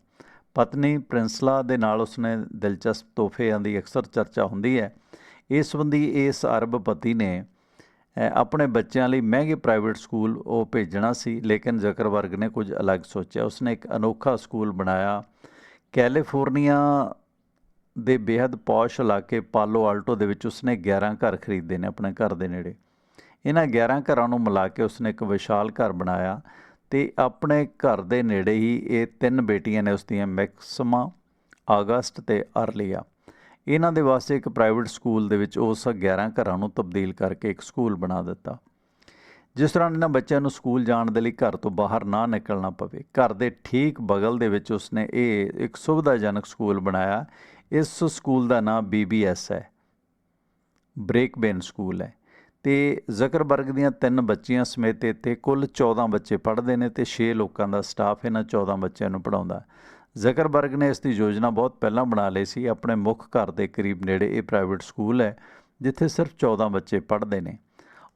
Speaker 1: ਪਤਨੀ ਪ੍ਰਿੰਸਲਾ ਦੇ ਨਾਲ ਉਸਨੇ ਦਿਲਚਸਪ ਤੋਹਫਿਆਂ ਦੀ ਅਕਸਰ ਚਰਚਾ ਹੁੰਦੀ ਹੈ। ਇਸ ਸੰਬੰਧੀ ਇਸ ਅਰਬ ਪਤੀ ਨੇ ਆਪਣੇ ਬੱਚਿਆਂ ਲਈ ਮਹਿੰਗੇ ਪ੍ਰਾਈਵੇਟ ਸਕੂਲ ਉਹ ਭੇਜਣਾ ਸੀ, ਲੇਕਿਨ ਜ਼ਕਰਬਰਗ ਨੇ ਕੁਝ ਅਲੱਗ ਸੋਚਿਆ। ਉਸਨੇ ਇੱਕ ਅਨੋਖਾ ਸਕੂਲ ਬਣਾਇਆ ਕੈਲੀਫੋਰਨੀਆ ਦੇ ਬੇहद ਪੌਸ਼ ਇਲਾਕੇ ਪਾਲੋ ਆਲਟੋ ਦੇ ਵਿੱਚ ਉਸਨੇ 11 ਘਰ ਖਰੀਦੇ ਨੇ ਆਪਣੇ ਘਰ ਦੇ ਨੇੜੇ। ਇਹਨਾਂ 11 ਘਰਾਂ ਨੂੰ ਮਿਲਾ ਕੇ ਉਸਨੇ ਇੱਕ ਵਿਸ਼ਾਲ ਘਰ ਬਣਾਇਆ ਤੇ ਆਪਣੇ ਘਰ ਦੇ ਨੇੜੇ ਹੀ ਇਹ ਤਿੰਨ ਬੇਟੀਆਂ ਨੇ ਉਸਦੀਆਂ, ਮੈਕਸਮਾ, ਆਗਸਟ ਤੇ ਅਰਲੀਆ। ਇਹਨਾਂ ਦੇ ਵਾਸਤੇ ਇੱਕ ਪ੍ਰਾਈਵੇਟ ਸਕੂਲ ਦੇ ਵਿੱਚ ਉਸ 11 ਘਰਾਂ ਨੂੰ ਤਬਦੀਲ ਕਰਕੇ ਇੱਕ ਸਕੂਲ ਬਣਾ ਦਿੱਤਾ। ਜਿਸ ਤਰ੍ਹਾਂ ਇਹਨਾਂ ਬੱਚਿਆਂ ਨੂੰ ਸਕੂਲ ਜਾਣ ਦੇ ਲਈ ਘਰ ਤੋਂ ਬਾਹਰ ਨਾ ਨਿਕਲਣਾ ਪਵੇ, ਘਰ ਦੇ ਠੀਕ ਬਗਲ ਦੇ ਵਿੱਚ ਉਸਨੇ ਇਹ ਇੱਕ ਸੁਵਿਧਾਜਨਕ ਸਕੂਲ ਬਣਾਇਆ। ਇਸ ਸਕੂਲ ਦਾ ਨਾਮ BBS ਹੈ। ਬ੍ਰੇਕਬੇਨ ਸਕੂਲ ਹੈ। ਤੇ ਜ਼ਕਰਬਰਗ ਦੀਆਂ ਤਿੰਨ ਬੱਚੀਆਂ ਸਮੇਤ ਇੱਥੇ ਕੁੱਲ 14 ਬੱਚੇ ਪੜ੍ਹਦੇ ਨੇ ਤੇ 6 ਲੋਕਾਂ ਦਾ ਸਟਾਫ ਇਹਨਾਂ 14 ਬੱਚਿਆਂ ਨੂੰ ਪੜ੍ਹਾਉਂਦਾ। ਜ਼ਕਰਬਰਗ ਨੇ ਇਸ ਦੀ ਯੋਜਨਾ ਬਹੁਤ ਪਹਿਲਾਂ ਬਣਾ ਲਈ ਸੀ। ਆਪਣੇ ਮੁੱਖ ਘਰ ਦੇ ਕਰੀਬ ਨੇੜੇ ਇਹ ਪ੍ਰਾਈਵੇਟ ਸਕੂਲ ਹੈ, ਜਿੱਥੇ ਸਿਰਫ 14 ਬੱਚੇ ਪੜ੍ਹਦੇ ਨੇ।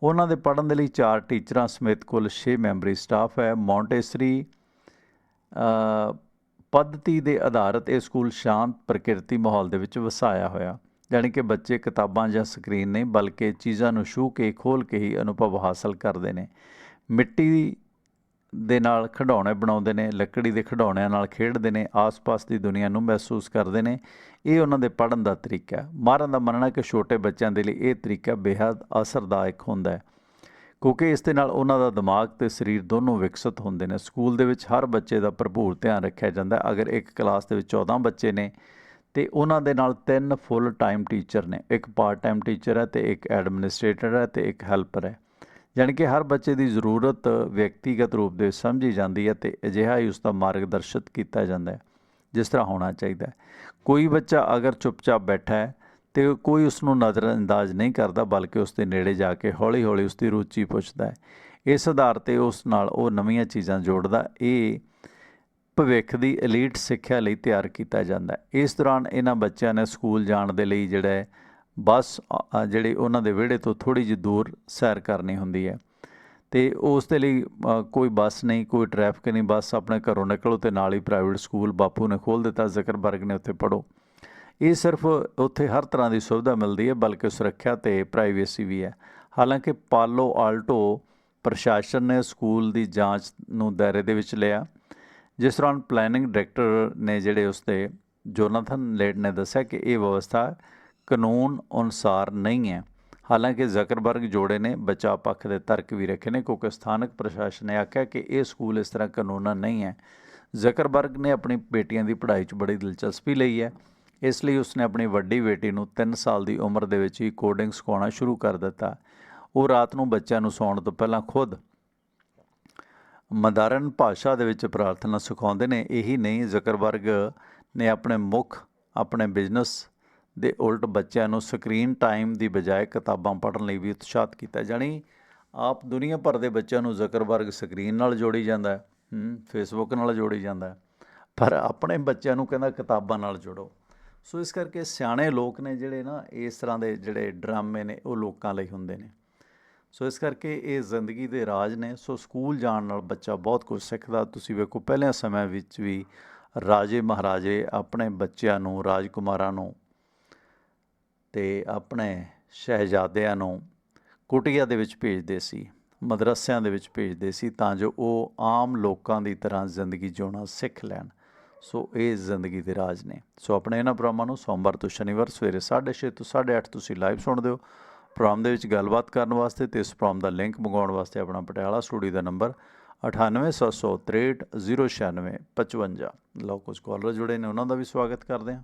Speaker 1: ਉਹਨਾਂ ਦੇ ਪੜ੍ਹਨ ਦੇ ਲਈ ਚਾਰ ਟੀਚਰਾਂ ਸਮੇਤ ਕੁੱਲ 6 ਮੈਂਬਰੀ ਸਟਾਫ ਹੈ। ਮੌਂਟੇਸਰੀ ਅ, ਪੱਧਤੀ ਦੇ ਆਧਾਰਿਤ ਇਹ ਸਕੂਲ ਸ਼ਾਂਤ ਪ੍ਰਕਿਰਤੀ ਮਾਹੌਲ ਦੇ ਵਿੱਚ ਵਸਾਇਆ ਹੋਇਆ। ਯਾਨੀ ਕਿ ਬੱਚੇ ਕਿਤਾਬਾਂ ਜਾਂ ਸਕਰੀਨ ਨਹੀਂ ਬਲਕਿ ਚੀਜ਼ਾਂ ਨੂੰ ਛੂਹ ਕੇ ਖੋਲ ਕੇ ਹੀ ਅਨੁਭਵ ਹਾਸਲ ਕਰਦੇ ਨੇ। ਮਿੱਟੀ ਦੇ ਨਾਲ ਖਿਡੌਣੇ ਬਣਾਉਂਦੇ ਨੇ, ਲੱਕੜੀ ਦੇ ਖਿਡੌਣਿਆਂ ਨਾਲ ਖੇਡਦੇ ਨੇ, ਆਸ-ਪਾਸ ਦੀ ਦੁਨੀਆ ਨੂੰ ਮਹਿਸੂਸ ਕਰਦੇ ਨੇ। ਇਹ ਉਹਨਾਂ ਦੇ ਪੜ੍ਹਨ ਦਾ ਤਰੀਕਾ ਹੈ। ਮਾਹਰਾਂ ਦਾ ਮੰਨਣਾ ਕਿ ਛੋਟੇ ਬੱਚਿਆਂ ਦੇ ਲਈ ਇਹ ਤਰੀਕਾ ਬੇहद ਅਸਰਦਾਇਕ ਹੁੰਦਾ ਹੈ, ਕਿਉਂਕਿ ਇਸ ਦੇ ਨਾਲ ਉਹਨਾਂ ਦਾ ਦਿਮਾਗ ਤੇ ਸਰੀਰ ਦੋਨੋਂ ਵਿਕਸਿਤ ਹੁੰਦੇ ਨੇ। ਸਕੂਲ ਦੇ ਵਿੱਚ ਹਰ ਬੱਚੇ ਦਾ ਭਰਪੂਰ ਧਿਆਨ ਰੱਖਿਆ ਜਾਂਦਾ ਹੈ। ਅਗਰ ਇੱਕ ਕਲਾਸ ਦੇ ਵਿੱਚ 14 ਬੱਚੇ ਨੇ, ਤੇ ਉਹਨਾਂ ਦੇ ਨਾਲ ਤਿੰਨ ਫੁੱਲ ਟਾਈਮ ਟੀਚਰ ਨੇ। ਇੱਕ ਪਾਰਟ ਟਾਈਮ ਟੀਚਰ ਹੈ ਤੇ ਇੱਕ ਐਡਮਿਨਿਸਟ੍ਰੇਟਰ ਹੈ ਤੇ ਇੱਕ ਹੈਲਪਰ ਹੈ। ਯਾਨੀ ਕਿ ਹਰ ਬੱਚੇ ਦੀ ਜ਼ਰੂਰਤ ਵਿਅਕਤੀਗਤ ਰੂਪ ਦੇ ਵਿੱਚ ਸਮਝੀ ਜਾਂਦੀ ਹੈ ਤੇ ਅਜਿਹਾ ਹੀ ਉਸ ਦਾ ਮਾਰਗਦਰਸ਼ਿਤ ਕੀਤਾ ਜਾਂਦਾ ਹੈ, ਜਿਸ ਤਰ੍ਹਾਂ ਹੋਣਾ ਚਾਹੀਦਾ ਹੈ। ਕੋਈ ਬੱਚਾ ਅਗਰ ਚੁੱਪਚਾਪ ਬੈਠਾ ਹੈ ਤੇ ਕੋਈ ਉਸ ਨੂੰ ਨਜ਼ਰਅੰਦਾਜ਼ ਨਹੀਂ ਕਰਦਾ, ਬਲਕਿ ਉਸ ਦੇ ਨੇੜੇ ਜਾ ਕੇ ਹੌਲੀ-ਹੌਲੀ ਉਸ ਦੀ ਰੁਚੀ ਪੁੱਛਦਾ ਹੈ। ਇਸ ਆਧਾਰ ਤੇ ਉਸ ਨਾਲ ਉਹ ਨਵੀਆਂ ਚੀਜ਼ਾਂ ਜੋੜਦਾ, ਇਹ ਭਵਿੱਖ ਦੀ ਐਲੀਟ ਸਿੱਖਿਆ ਲਈ ਤਿਆਰ ਕੀਤਾ ਜਾਂਦਾ ਹੈ। ਇਸ ਦੌਰਾਨ ਇਹਨਾਂ ਬੱਚਿਆਂ ਨੇ ਸਕੂਲ ਜਾਣ ਦੇ ਲਈ ਜਿਹੜਾ ਬੱਸ ਅ, ਜਿਹੜੀ ਉਹਨਾਂ ਦੇ ਵਿਹੜੇ ਤੋਂ ਥੋੜੀ ਜਿਹੀ ਦੂਰ ਸੈਰ ਕਰਨੀ ਹੁੰਦੀ ਹੈ। ਤੇ ਉਸ ਦੇ ਲਈ ਕੋਈ ਬੱਸ ਨਹੀਂ ਕੋਈ ਟ੍ਰੈਫਿਕ ਨਹੀਂ ਬੱਸ ਆਪਣੇ ਘਰੋਂ ਨਿਕਲੋ ਤੇ ਨਾਲ ਹੀ ਪ੍ਰਾਈਵੇਟ ਸਕੂਲ ਬਾਪੂ ਨੇ ਖੋਲ੍ਹ ਦਿੱਤਾ ਜ਼ਕਰਬਰਗ ਨੇ ਉੱਥੇ ਪੜੋ ਇਹ ਸਿਰਫ ਉੱਥੇ ਹਰ ਤਰ੍ਹਾਂ ਦੀ ਸੁਵਿਧਾ ਮਿਲਦੀ ਹੈ ਬਲਕਿ ਸੁਰੱਖਿਆ ਤੇ ਪ੍ਰਾਈਵੇਸੀ ਵੀ ਹੈ। ਹਾਲਾਂਕਿ ਪਾਲੋ ਆਲਟੋ ਪ੍ਰਸ਼ਾਸਨ ਨੇ ਸਕੂਲ ਦੀ ਜਾਂਚ ਨੂੰ ਦਾਇਰੇ ਦੇ ਵਿੱਚ ਲਿਆ। ਜਿਸ ਦੌਰਾਨ ਪਲੈਨਿੰਗ ਡਾਇਰੈਕਟਰ ਨੇ ਜਿਹੜੇ ਉਸ ਜੋਨਾਥਨ ਲੇਟ ਨੇ ਦੱਸਿਆ ਕਿ ਇਹ ਵਿਵਸਥਾ ਕਾਨੂੰਨ ਅਨੁਸਾਰ ਨਹੀਂ ਹੈ। ਹਾਲਾਂਕਿ ਜ਼ਕਰਬਰਗ ਜੋੜੇ ਨੇ ਬਚਾਅ ਪੱਖ ਦੇ ਤਰਕ ਵੀ ਰੱਖੇ ਨੇ, ਕਿਉਂਕਿ ਸਥਾਨਕ ਪ੍ਰਸ਼ਾਸਨ ਨੇ ਆਖਿਆ ਕਿ ਇਹ ਸਕੂਲ ਇਸ ਤਰ੍ਹਾਂ ਕਾਨੂੰਨਾਂ ਨਹੀਂ ਹੈ। ਜ਼ਕਰਬਰਗ ਨੇ ਆਪਣੀ ਬੇਟੀਆਂ ਦੀ ਪੜ੍ਹਾਈ 'ਚ ਬੜੀ ਦਿਲਚਸਪੀ ਲਈ ਹੈ। ਇਸ ਲਈ ਉਸਨੇ ਆਪਣੀ ਵੱਡੀ ਬੇਟੀ ਨੂੰ 3 ਸਾਲ ਦੀ ਉਮਰ ਦੇ ਵਿੱਚ ਹੀ ਕੋਡਿੰਗ ਸਿਖਾਉਣਾ ਸ਼ੁਰੂ ਕਰ ਦਿੱਤਾ। ਉਹ ਰਾਤ ਨੂੰ ਬੱਚਿਆਂ ਨੂੰ ਸੌਣ ਤੋਂ ਪਹਿਲਾਂ ਖੁਦ ਮਦਾਰਨ ਭਾਸ਼ਾ ਦੇ ਵਿੱਚ ਪ੍ਰਾਰਥਨਾ ਸਿਖਾਉਂਦੇ ਨੇ। ਇਹੀ ਨਹੀਂ, ਜ਼ਕਰਬਰਗ ਨੇ ਆਪਣੇ ਮੁੱਖ, ਆਪਣੇ ਬਿਜ਼ਨਸ ਦੇ ਉਲਟ ਬੱਚਿਆਂ ਨੂੰ ਸਕਰੀਨ ਟਾਈਮ ਦੀ ਬਜਾਏ ਕਿਤਾਬਾਂ ਪੜ੍ਹਨ ਲਈ ਵੀ ਉਤਸ਼ਾਹਿਤ ਕੀਤਾ ਜਾਣੀ ਆਪ ਦੁਨੀਆ ਭਰ ਦੇ ਬੱਚਿਆਂ ਨੂੰ ਜ਼ਕਰਬਰਗ ਸਕਰੀਨ ਨਾਲ ਜੋੜੀ ਜਾਂਦਾ ਹੈ ਫੇਸਬੁੱਕ ਨਾਲ ਜੋੜੀ ਜਾਂਦਾ ਪਰ ਆਪਣੇ ਬੱਚਿਆਂ ਨੂੰ ਕਹਿੰਦਾ ਕਿਤਾਬਾਂ ਨਾਲ ਜੋੜੋ। ਸੋ ਇਸ ਕਰਕੇ ਸਿਆਣੇ ਲੋਕ ਨੇ ਜਿਹੜੇ ਨਾ, ਇਸ ਤਰ੍ਹਾਂ ਦੇ ਜਿਹੜੇ ਡਰਾਮੇ ਨੇ, ਉਹ ਲੋਕਾਂ ਲਈ ਹੁੰਦੇ ਨੇ। ਸੋ ਇਸ ਕਰਕੇ ਇਹ ਜ਼ਿੰਦਗੀ ਦੇ ਰਾਜ ਨੇ, ਸੋ ਸਕੂਲ ਜਾਣ ਨਾਲ ਬੱਚਾ ਬਹੁਤ ਕੁਝ ਸਿੱਖਦਾ। ਤੁਸੀਂ ਵੇਖੋ, ਪਹਿਲਿਆਂ ਸਮਿਆਂ ਵਿੱਚ ਵੀ ਰਾਜੇ ਮਹਾਰਾਜੇ ਆਪਣੇ ਬੱਚਿਆਂ ਨੂੰ, ਰਾਜਕੁਮਾਰਾਂ ਨੂੰ ਤੇ ਆਪਣੇ ਸ਼ਹਿਜ਼ਾਦਿਆਂ ਨੂੰ ਕੁਟੀਆ ਦੇ ਵਿੱਚ ਭੇਜਦੇ ਸੀ, ਮਦਰਸਿਆਂ ਦੇ ਵਿੱਚ ਭੇਜਦੇ ਸੀ ਤਾਂ ਜੋ ਉਹ ਆਮ ਲੋਕਾਂ ਦੀ ਤਰ੍ਹਾਂ ਜ਼ਿੰਦਗੀ ਜਿਉਣਾ ਸਿੱਖ ਲੈਣ। ਸੋ ਇਹ ਜ਼ਿੰਦਗੀ ਦੇ ਰਾਜ ਨੇ। ਸੋ ਆਪਣੇ ਇਹਨਾਂ ਪ੍ਰੋਗਰਾਮਾਂ ਨੂੰ ਸੋਮਵਾਰ ਤੋਂ ਸ਼ਨੀਵਾਰ ਸਵੇਰੇ 6:30 ਤੋਂ 8:30 ਤੁਸੀਂ ਲਾਈਵ ਸੁਣਦੇ ਹੋ। ਪ੍ਰੋਗਰਾਮ ਦੇ ਵਿੱਚ ਗੱਲਬਾਤ ਕਰਨ ਵਾਸਤੇ ਤੇ ਇਸ ਪ੍ਰੋਗਰਾਮ ਦਾ ਲਿੰਕ ਮੰਗਵਾਉਣ ਵਾਸਤੇ ਆਪਣਾ ਪਟਿਆਲਾ ਸਟੂਡੀਓ ਦਾ ਨੰਬਰ 9876309655 ਲਓ ਕੁਝ ਕਾਲਰ ਜੁੜੇ ਨੇ, ਉਹਨਾਂ ਦਾ ਵੀ ਸਵਾਗਤ ਕਰਦੇ ਹਾਂ।